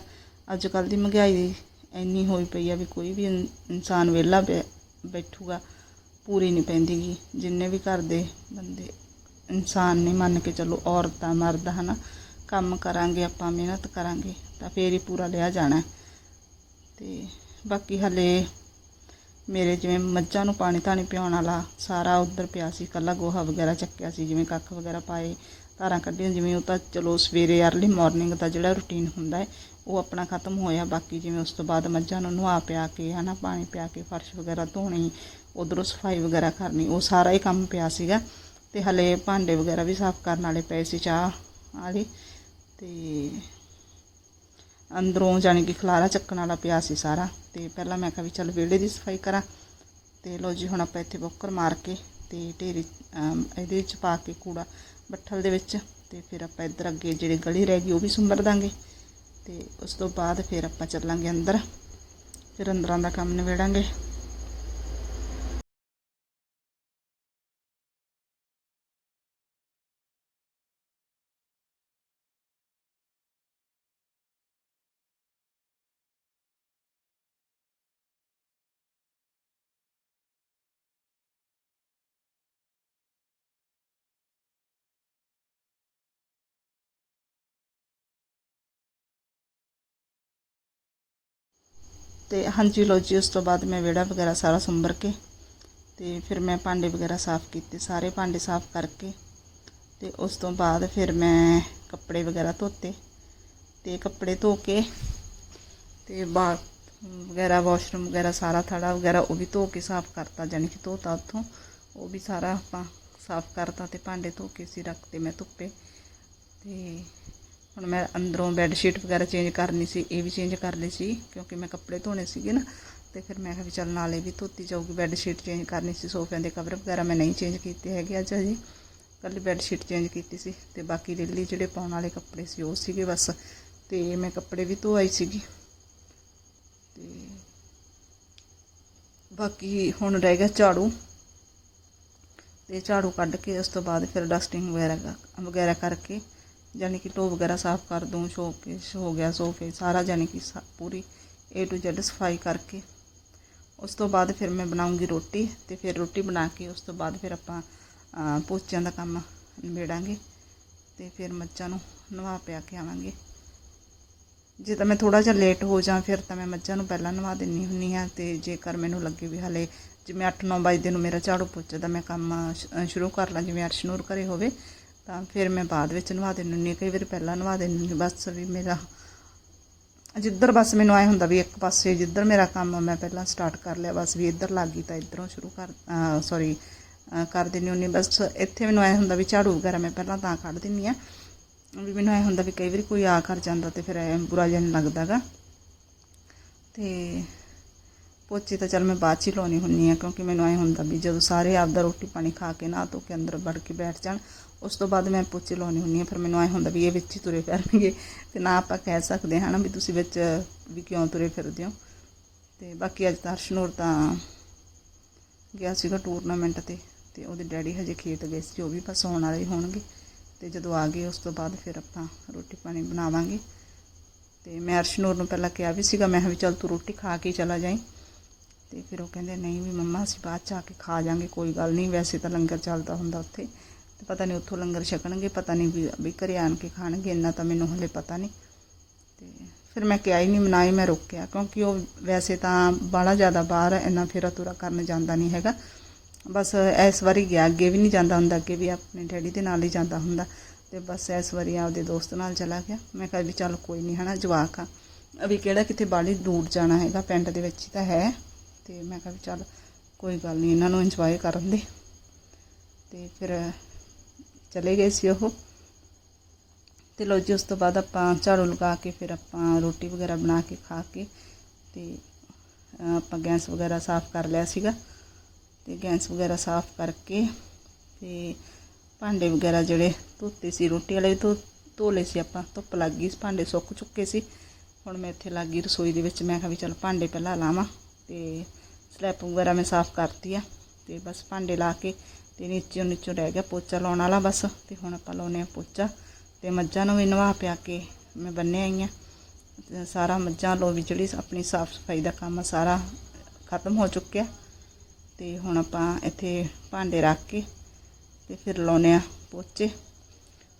ਅੱਜ ਕੱਲ ਦੀ ਮਹਿੰਗਾਈ ਇੰਨੀ ਹੋਈ ਪਈ ਆ ਵੀ ਕੋਈ ਵੀ ਇਨ- ਇਨਸਾਨ ਵਿਹਲਾ ਬੈ- ਬੈਠੂਗਾ, ਪੂਰੀ ਨਹੀਂ ਪੈਂਦੀਗੀ। ਜਿੰਨੇ ਵੀ ਘਰ ਦੇ ਬੰਦੇ, ਇਨਸਾਨ ਨੇ ਮੰਨ ਕੇ ਚੱਲੋ ਔਰਤਾਂ, ਮਰਦ ਹਨਾ, ਕੰਮ ਕਰਾਂਗੇ, ਆਪਾਂ ਮਿਹਨਤ ਕਰਾਂਗੇ, ਤਾਂ ਫੇਰ ਹੀ ਪੂਰਾ ਲਿਆ ਜਾਣਾ। ਹੈ। ਤੇ ਬਾਕੀ ਹਲੇ ਮੇਰੇ ਜਿਵੇਂ ਮੱਝਾਂ ਨੂੰ ਪਾਣੀ ਧਾਣੀ ਪਿਆਉਣ ਵਾਲਾ ਸਾਰਾ ਉੱਧਰ ਪਿਆ ਸੀ ਕੱਲਾ ਗੋਹਾ ਵਗੈਰਾ ਚੱਕਿਆ ਸੀ, ਜਿਵੇਂ ਕੱਖ ਵਗੈਰਾ ਪਾਏ, ਧਾਰਾਂ ਕੱਢੀਆਂ, ਜਿਵੇਂ ਉਹ ਤਾਂ ਚਲੋ ਸਵੇਰੇ ਅਰਲੀ ਮਾਰਨਿੰਗ ਦਾ ਜਿਹੜਾ ਰੁਟੀਨ ਹੁੰਦਾ ਹੈ, ਉਹ ਆਪਣਾ ਖਤਮ ਹੋਇਆ, ਬਾਕੀ ਜਿਵੇਂ ਉਸ ਤੋਂ ਬਾਅਦ ਮੱਝਾਂ ਨੂੰ ਨਵਾ ਪਿਆ ਕੇ, ਹਨਾ, ਪਾਣੀ ਪਿਆ ਕੇ, ਫਰਸ਼ ਵਗੈਰਾ ਧੋਣੀ, ਉਧਰੋਂ ਸਫ਼ਾਈ ਵਗੈਰਾ ਕਰਨੀ, ਉਹ ਸਾਰਾ ਹੀ ਕੰਮ ਪਿਆ ਸੀਗਾ ਤੇ ਹਲੇ ਭਾਂਡੇ ਵਗੈਰਾ ਵੀ ਸਾਫ਼ ਕਰਨ ਵਾਲੇ ਪਏ ਸੀ ਚਾਹ ਵਾਲੀ ਤੇ ਅੰਦਰੋਂ ਜਾਣੀ ਕਿ ਖਲਾਰਾ ਚੱਕਣ ਵਾਲਾ ਪਿਆ ਸੀ ਸਾਰਾ ਤੇ ਪਹਿਲਾਂ ਮੈਂ ਕਿਹਾ ਵੀ ਚੱਲ ਵਿਹੜੇ ਦੀ ਸਫ਼ਾਈ ਕਰਾਂ ਤੇ ਲੋ ਜੀ ਹੁਣ ਆਪਾਂ ਇੱਥੇ ਬੋਕਰ ਮਾਰ ਕੇ ਤੇ ਢੇਰੀ ਇਹਦੇ ਵਿੱਚ ਪਾ ਕੇ ਕੂੜਾ ਬੱਠਲ ਦੇ ਵਿੱਚ ਤੇ ਫਿਰ ਆਪਾਂ ਇੱਧਰ ਅੱਗੇ ਜਿਹੜੀ ਗਲੀ ਰਹਿ ਗਈ ਉਹ ਵੀ ਸੁੰਬਰ ਦਾਂਗੇ ਤੇ ਉਸ ਤੋਂ ਬਾਅਦ ਫਿਰ ਆਪਾਂ ਚੱਲਾਂਗੇ ਅੰਦਰ, ਫਿਰ ਅੰਦਰਾਂ ਦਾ ਕੰਮ ਨਿਬੇੜਾਂਗੇ। ਤੇ ਹਾਂਜੀ ਲੋ ਜੀ, ਉਸ ਤੋਂ ਬਾਅਦ ਮੈਂ ਵਿਹੜਾ ਵਗੈਰਾ ਸਾਰਾ ਸੁੰਬਰ ਕੇ ਤੇ ਫਿਰ ਮੈਂ ਭਾਂਡੇ ਵਗੈਰਾ ਸਾਫ਼ ਕੀਤੇ, ਸਾਰੇ ਭਾਂਡੇ ਸਾਫ਼ ਕਰਕੇ ਤੇ ਉਸ ਤੋਂ ਬਾਅਦ ਫਿਰ ਮੈਂ ਕੱਪੜੇ ਵਗੈਰਾ ਧੋਤੇ ਤੇ ਕੱਪੜੇ ਧੋ ਕੇ ਤੇ ਬਾਥ ਵਗੈਰਾ, ਵਾਸ਼ਰੂਮ ਵਗੈਰਾ ਸਾਰਾ ਥੜਾ ਵਗੈਰਾ ਉਹ ਵੀ ਧੋ ਕੇ ਸਾਫ਼ ਕਰਤਾ ਜਾਨੀ ਕਿ ਧੋਤਾ ਉੱਥੋਂ, ਉਹ ਵੀ ਸਾਰਾ ਆਪਾਂ ਸਾਫ਼ ਕਰਤਾ ਤੇ ਭਾਂਡੇ ਧੋ ਕੇ ਸੀ ਰੱਖਤੇ ਮੈਂ ਧੁੱਪੇ ਤੇ ਹੁਣ ਮੈਂ ਅੰਦਰੋਂ ਬੈੱਡ ਸ਼ੀਟ ਵਗੈਰਾ ਚੇਂਜ ਕਰਨੀ ਸੀ, ਇਹ ਵੀ ਚੇਂਜ ਕਰ ਲਈ ਸੀ, ਕਿਉਂਕਿ ਮੈਂ ਕੱਪੜੇ ਧੋਣੇ ਸੀਗੇ ਨਾ, ਤੇ ਫਿਰ ਮੈਂ ਕਿਹਾ ਵੀ ਚੱਲ ਨਾਲੇ ਵੀ ਧੋਤੀ ਜਾਊਗੀ ਬੈੱਡ ਸ਼ੀਟ ਚੇਂਜ ਕਰਨੀ ਸੀ, ਸੋਫਿਆਂ ਦੇ ਕਵਰ ਵਗੈਰਾ ਮੈਂ ਨਹੀਂ ਚੇਂਜ ਕੀਤੇ ਹੈਗੇ ਅੱਜ ਅਜੇ ਕੱਲੀ ਬੈੱਡ ਸ਼ੀਟ ਚੇਂਜ ਕੀਤੀ ਸੀ, ਤੇ ਬਾਕੀ ਡੇਲੀ ਜਿਹੜੇ ਪਾਉਣ ਵਾਲੇ ਕੱਪੜੇ ਸੀ, ਉਹ ਸੀਗੇ ਬਸ, ਤੇ ਮੈਂ ਕੱਪੜੇ ਵੀ ਧੋ ਆਈ ਸੀਗੀ। ਤੇ ਬਾਕੀ ਹੁਣ ਰਹਿ ਗਿਆ ਝਾੜੂ, ਤੇ ਝਾੜੂ ਕੱਢ ਕੇ ਉਸ ਤੋਂ ਬਾਅਦ ਫਿਰ ਡਸਟਿੰਗ ਵਗੈਰਾ ਵਗੈਰਾ ਕਰਕੇ ਯਾਨੀ ਕਿ ਢੋ ਵਗੈਰਾ ਸਾਫ਼ ਕਰ ਦੂੰ ਸ਼ੋਕੇਸ ਹੋ ਗਿਆ ਸੋਫੇ ਸਾਰਾ ਯਾਨੀ ਕਿ ਸਾ- ਪੂਰੀ A to Z ਸਫ਼ਾਈ ਕਰਕੇ। ਉਸ ਤੋਂ ਬਾਅਦ ਫਿਰ ਮੈਂ ਬਣਾਉਂਗੀ ਰੋਟੀ ਤੇ ਫਿਰ ਰੋਟੀ ਬਣਾ ਕੇ ਉਸ ਤੋਂ ਬਾਅਦ ਫਿਰ ਆਪਾਂ ਪੋਚਿਆਂ ਦਾ ਕੰਮ ਨਿਬੇੜਾਂਗੇ ਤੇ ਫਿਰ ਮੱਝਾਂ ਨੂੰ ਨਵਾ ਪਿਆ ਕੇ ਆਵਾਂਗੇ। ਜੇ ਤਾਂ ਮੈਂ ਥੋੜਾ ਜਿਹਾ ਲੇਟ ਹੋ ਜਾਂ ਫਿਰ ਤਾਂ ਮੈਂ ਮੱਝਾਂ ਨੂੰ ਪਹਿਲਾਂ ਨਵਾ ਦਿੰਨੀ ਹੁੰਨੀ ਆ ਤੇ ਜੇਕਰ ਮੈਨੂੰ ਲੱਗੇ ਵੀ ਹਲੇ ਜਿਵੇਂ 8-9 ਵਜੇ ਨੂੰ ਮੇਰਾ ਝਾੜੂ ਪੋਚਾ ਦਾ ਮੈਂ ਕੰਮ ਸ਼ੁਰੂ ਕਰ ਲਾਂ, ਜਿਵੇਂ ਅਰਸ਼ਨੂਰ ਘਰੇ ਹੋਵੇ ਤਾਂ ਫਿਰ ਮੈਂ ਬਾਅਦ ਵਿੱਚ ਨਵਾ ਦਿੰਦੀ ਹੁੰਦੀ ਆ ਕਈ ਵਾਰ ਪਹਿਲਾਂ ਨਵਾ ਦਿੰਦੀ ਹੁੰਨੀ ਬਸ ਵੀ ਮੇਰਾ ਜਿੱਧਰ ਬਸ ਮੈਨੂੰ ਆਏ ਹੁੰਦਾ ਵੀ ਇੱਕ ਪਾਸੇ ਜਿੱਧਰ ਮੇਰਾ ਕੰਮ ਮੈਂ ਪਹਿਲਾਂ ਸਟਾਰਟ ਕਰ ਲਿਆ। ਬਸ ਵੀ ਇੱਧਰ ਲੱਗ ਗਈ ਤਾਂ ਇੱਧਰੋਂ ਸ਼ੁਰੂ ਕਰ ਸੌਰੀ ਕਰ ਦਿੰਦੀ ਹੁੰਦੀ ਬਸ ਇੱਥੇ ਮੈਨੂੰ ਆਏ ਹੁੰਦਾ ਵੀ ਝਾੜੂ ਵਗੈਰਾ ਮੈਂ ਪਹਿਲਾਂ ਤਾਂ ਕੱਢ ਦਿੰਦੀ ਆ ਵੀ ਮੈਨੂੰ ਐ ਹੁੰਦਾ ਵੀ ਕਈ ਵਾਰੀ ਕੋਈ ਆ ਕਰ ਜਾਂਦਾ ਤੇ ਫਿਰ ਐ ਬੁਰਾ ਜਿਹਾ ਨਹੀਂ ਲੱਗਦਾਗਾ ਤੇ ਪੋਚੇ ਤਾਂ ਚੱਲ ਮੈਂ ਬਾਅਦ ਚ ਹੀ ਲਾਉਣੀ ਹੁੰਨੀ ਆ ਕਿਉਂਕਿ ਮੈਨੂੰ ਐ ਹੁੰਦਾ ਵੀ ਜਦੋਂ ਸਾਰੇ ਆਪਦਾ ਰੋਟੀ ਪਾਣੀ ਖਾ ਕੇ ਨਾ ਧੋ ਕੇ ਅੰਦਰ ਵੜ ਕੇ ਬੈਠ ਜਾਣ ਉਸ ਤੋਂ ਬਾਅਦ ਮੈਂ ਪੋਚੇ ਲਾਉਣੀ ਹੁੰਨੀ ਆ ਫਿਰ ਮੈਨੂੰ ਐ ਹੁੰਦਾ ਵੀ ਇਹ ਵਿੱਚ ਹੀ ਤੁਰੇ ਫਿਰਨਗੇ। ਤੇ ਨਾ ਆਪਾਂ ਕਹਿ ਸਕਦੇ ਹਾਂ ਨਾ ਵੀ ਤੁਸੀਂ ਵਿੱਚ ਵੀ ਕਿਉਂ ਤੁਰੇ ਫਿਰਦੇ ਹੋ। ਤੇ ਬਾਕੀ ਅੱਜ ਤਾਂ ਹਰਸ਼ਨੂਰ ਤਾਂ ਗਿਆ ਸੀਗਾ ਟੂਰਨਾਮੈਂਟ ਤੇ ਤੇ ਉਹਦੇ ਡੈਡੀ ਹਜੇ ਖੇਤ ਗਏ ਸੀ, ਉਹ ਵੀ ਬਸ ਆਉਣ ਵਾਲੇ ਹੀ ਹੋਣਗੇ। ਤੇ ਜਦੋਂ ਆ ਗਏ, ਉਸ ਤੋਂ ਬਾਅਦ ਫਿਰ ਆਪਾਂ ਰੋਟੀ ਪਾਣੀ ਬਣਾਵਾਂਗੇ। ਤੇ ਮੈਂ ਅਰਸ਼ਨੂਰ ਨੂੰ ਪਹਿਲਾਂ ਕਿਹਾ ਵੀ ਸੀਗਾ, ਮੈਂ ਕਿਹਾ ਵੀ ਚੱਲ ਤੂੰ ਰੋਟੀ ਖਾ ਕੇ ਹੀ ਚਲਾ ਜਾਈਂ। ਤੇ ਫਿਰ ਉਹ ਕਹਿੰਦੇ, ਨਹੀਂ ਵੀ ਮੰਮਾ, ਅਸੀਂ ਬਾਅਦ ਚ ਆ ਕੇ ਖਾ ਜਾਾਂਗੇ, ਕੋਈ ਗੱਲ ਨਹੀਂ, ਵੈਸੇ ਤਾਂ ਲੰਗਰ ਚੱਲਦਾ ਹੁੰਦਾ ਉੱਥੇ। ਤੇ ਪਤਾ ਨਹੀਂ ਉੱਥੋਂ ਲੰਗਰ ਛਕਣਗੇ, ਪਤਾ ਨਹੀਂ ਵੀ ਵੀ ਘਰੇ ਆਣ ਕੇ ਖਾਣਗੇ, ਇੰਨਾ ਤਾਂ ਮੈਨੂੰ ਹਲੇ ਪਤਾ ਨਹੀਂ। ਤੇ ਫਿਰ ਮੈਂ ਕਿਹਾ ਹੀ ਨਹੀਂ ਮਨਾਈ ਮੈਂ ਰੋਕਿਆ, ਕਿਉਂਕਿ ਉਹ ਵੈਸੇ ਤਾਂ ਬਾਹਲਾ ਜ਼ਿਆਦਾ ਬਾਹਰ ਇੰਨਾ ਫੇਰਾ ਤੁਰਾ ਕਰਨ ਜਾਂਦਾ ਨਹੀਂ ਹੈਗਾ। ਬਸ ਇਸ ਵਾਰੀ ਗਿਆ, ਅੱਗੇ ਵੀ ਨਹੀਂ ਜਾਂਦਾ ਹੁੰਦਾ, ਅੱਗੇ ਵੀ ਆਪਣੇ ਡੈਡੀ ਦੇ ਨਾਲ ਹੀ ਜਾਂਦਾ ਹੁੰਦਾ। ਤੇ ਬਸ ਇਸ ਵਾਰੀ ਆਪਦੇ ਦੋਸਤ ਨਾਲ ਚਲਾ ਗਿਆ। ਮੈਂ ਕਿਹਾ ਵੀ ਚੱਲ ਕੋਈ ਨਹੀਂ ਹਨਾ, ਜਵਾਕ ਆ। ਅਭੀ ਕਿਹੜਾ ਕਿਤੇ ਬਾਹਲੀ ਦੂਰ ਜਾਣਾ ਹੈਗਾ, ਪਿੰਡ ਦੇ ਵਿੱਚ ਹੀ ਤਾਂ ਹੈ। ਤੇ ਮੈਂ ਕਿਹਾ ਵੀ ਚੱਲ ਕੋਈ ਗੱਲ ਨਹੀਂ, ਇਹਨਾਂ ਨੂੰ ਇੰਜੋਏ ਕਰਨ ਦੇ। ਤੇ ਫਿਰ ਚਲੇ ਗਏ ਸੀ ਉਹ ਤੇ ਲੋ ਜੀ ਉਸ ਤੋਂ ਬਾਅਦ ਆਪਾਂ ਝਾੜੂ ਲਗਾ ਕੇ ਫਿਰ ਆਪਾਂ ਰੋਟੀ ਵਗੈਰਾ ਬਣਾ ਕੇ ਖਾ ਕੇ ਤੇ ਅਹ, ਆਪਾਂ ਗੈਸ ਵਗੈਰਾ ਸਾਫ਼ ਕਰ ਲਿਆ ਸੀਗਾ ਤੇ ਗੈਸ ਵਗੈਰਾ ਸਾਫ਼ ਕਰਕੇ ਤੇ ਭਾਂਡੇ ਵਗੈਰਾ ਜਿਹੜੇ ਧੋਤੇ ਸੀ ਰੋਟੀ ਵਾਲੇ ਵੀ ਧੋ ਧੋ ਲਏ ਸੀ ਆਪਾਂ ਧੁੱਪ ਲੱਗ ਗਈ ਸੀ ਭਾਂਡੇ ਸੁੱਕ ਚੁੱਕੇ ਸੀ ਹੁਣ ਮੈਂ ਇੱਥੇ ਲੱਗ ਗਈ ਰਸੋਈ ਦੇ ਵਿੱਚ ਮੈਂ ਕਿਹਾ ਵੀ ਚਲ ਭਾਂਡੇ ਪਹਿਲਾਂ ਲਾਵਾਂ ਤੇ ਸਲੈਬ ਵਗੈਰਾ ਮੈਂ ਸਾਫ਼ ਕਰਤੀ ਆ ਤੇ ਬਸ ਭਾਂਡੇ ਲਾ ਕੇ ਤੇ ਨੀਚੇ ਨੀਚੋਂ ਰਹਿ ਗਿਆ ਪੋਚਾ ਲਾਉਣ ਵਾਲਾ ਬਸ, ਤੇ ਹੁਣ ਆਪਾਂ ਲਾਉਨੇ ਆ ਪੋਚਾ। ਤੇ ਮੱਝਾਂ ਨੂੰ ਵੀ ਨਵਾ ਪਿਆ ਕੇ ਮੈਂ ਬੰਨੇ ਆਈ ਆ। ਸਾਰਾ ਮੱਝਾਂ ਲੋ ਵੀ ਜਿਹੜੀ ਆਪਣੀ ਸਾਫ਼ ਸਫ਼ਾਈ ਦਾ ਕੰਮ ਆ, ਸਾਰਾ ਖਤਮ ਹੋ ਚੁੱਕਿਆ। ਤੇ ਹੁਣ ਆਪਾਂ ਇੱਥੇ ਭਾਂਡੇ ਰੱਖ ਕੇ ਤੇ ਫਿਰ ਲਾਉਨੇ ਆ ਪੋਚੇ।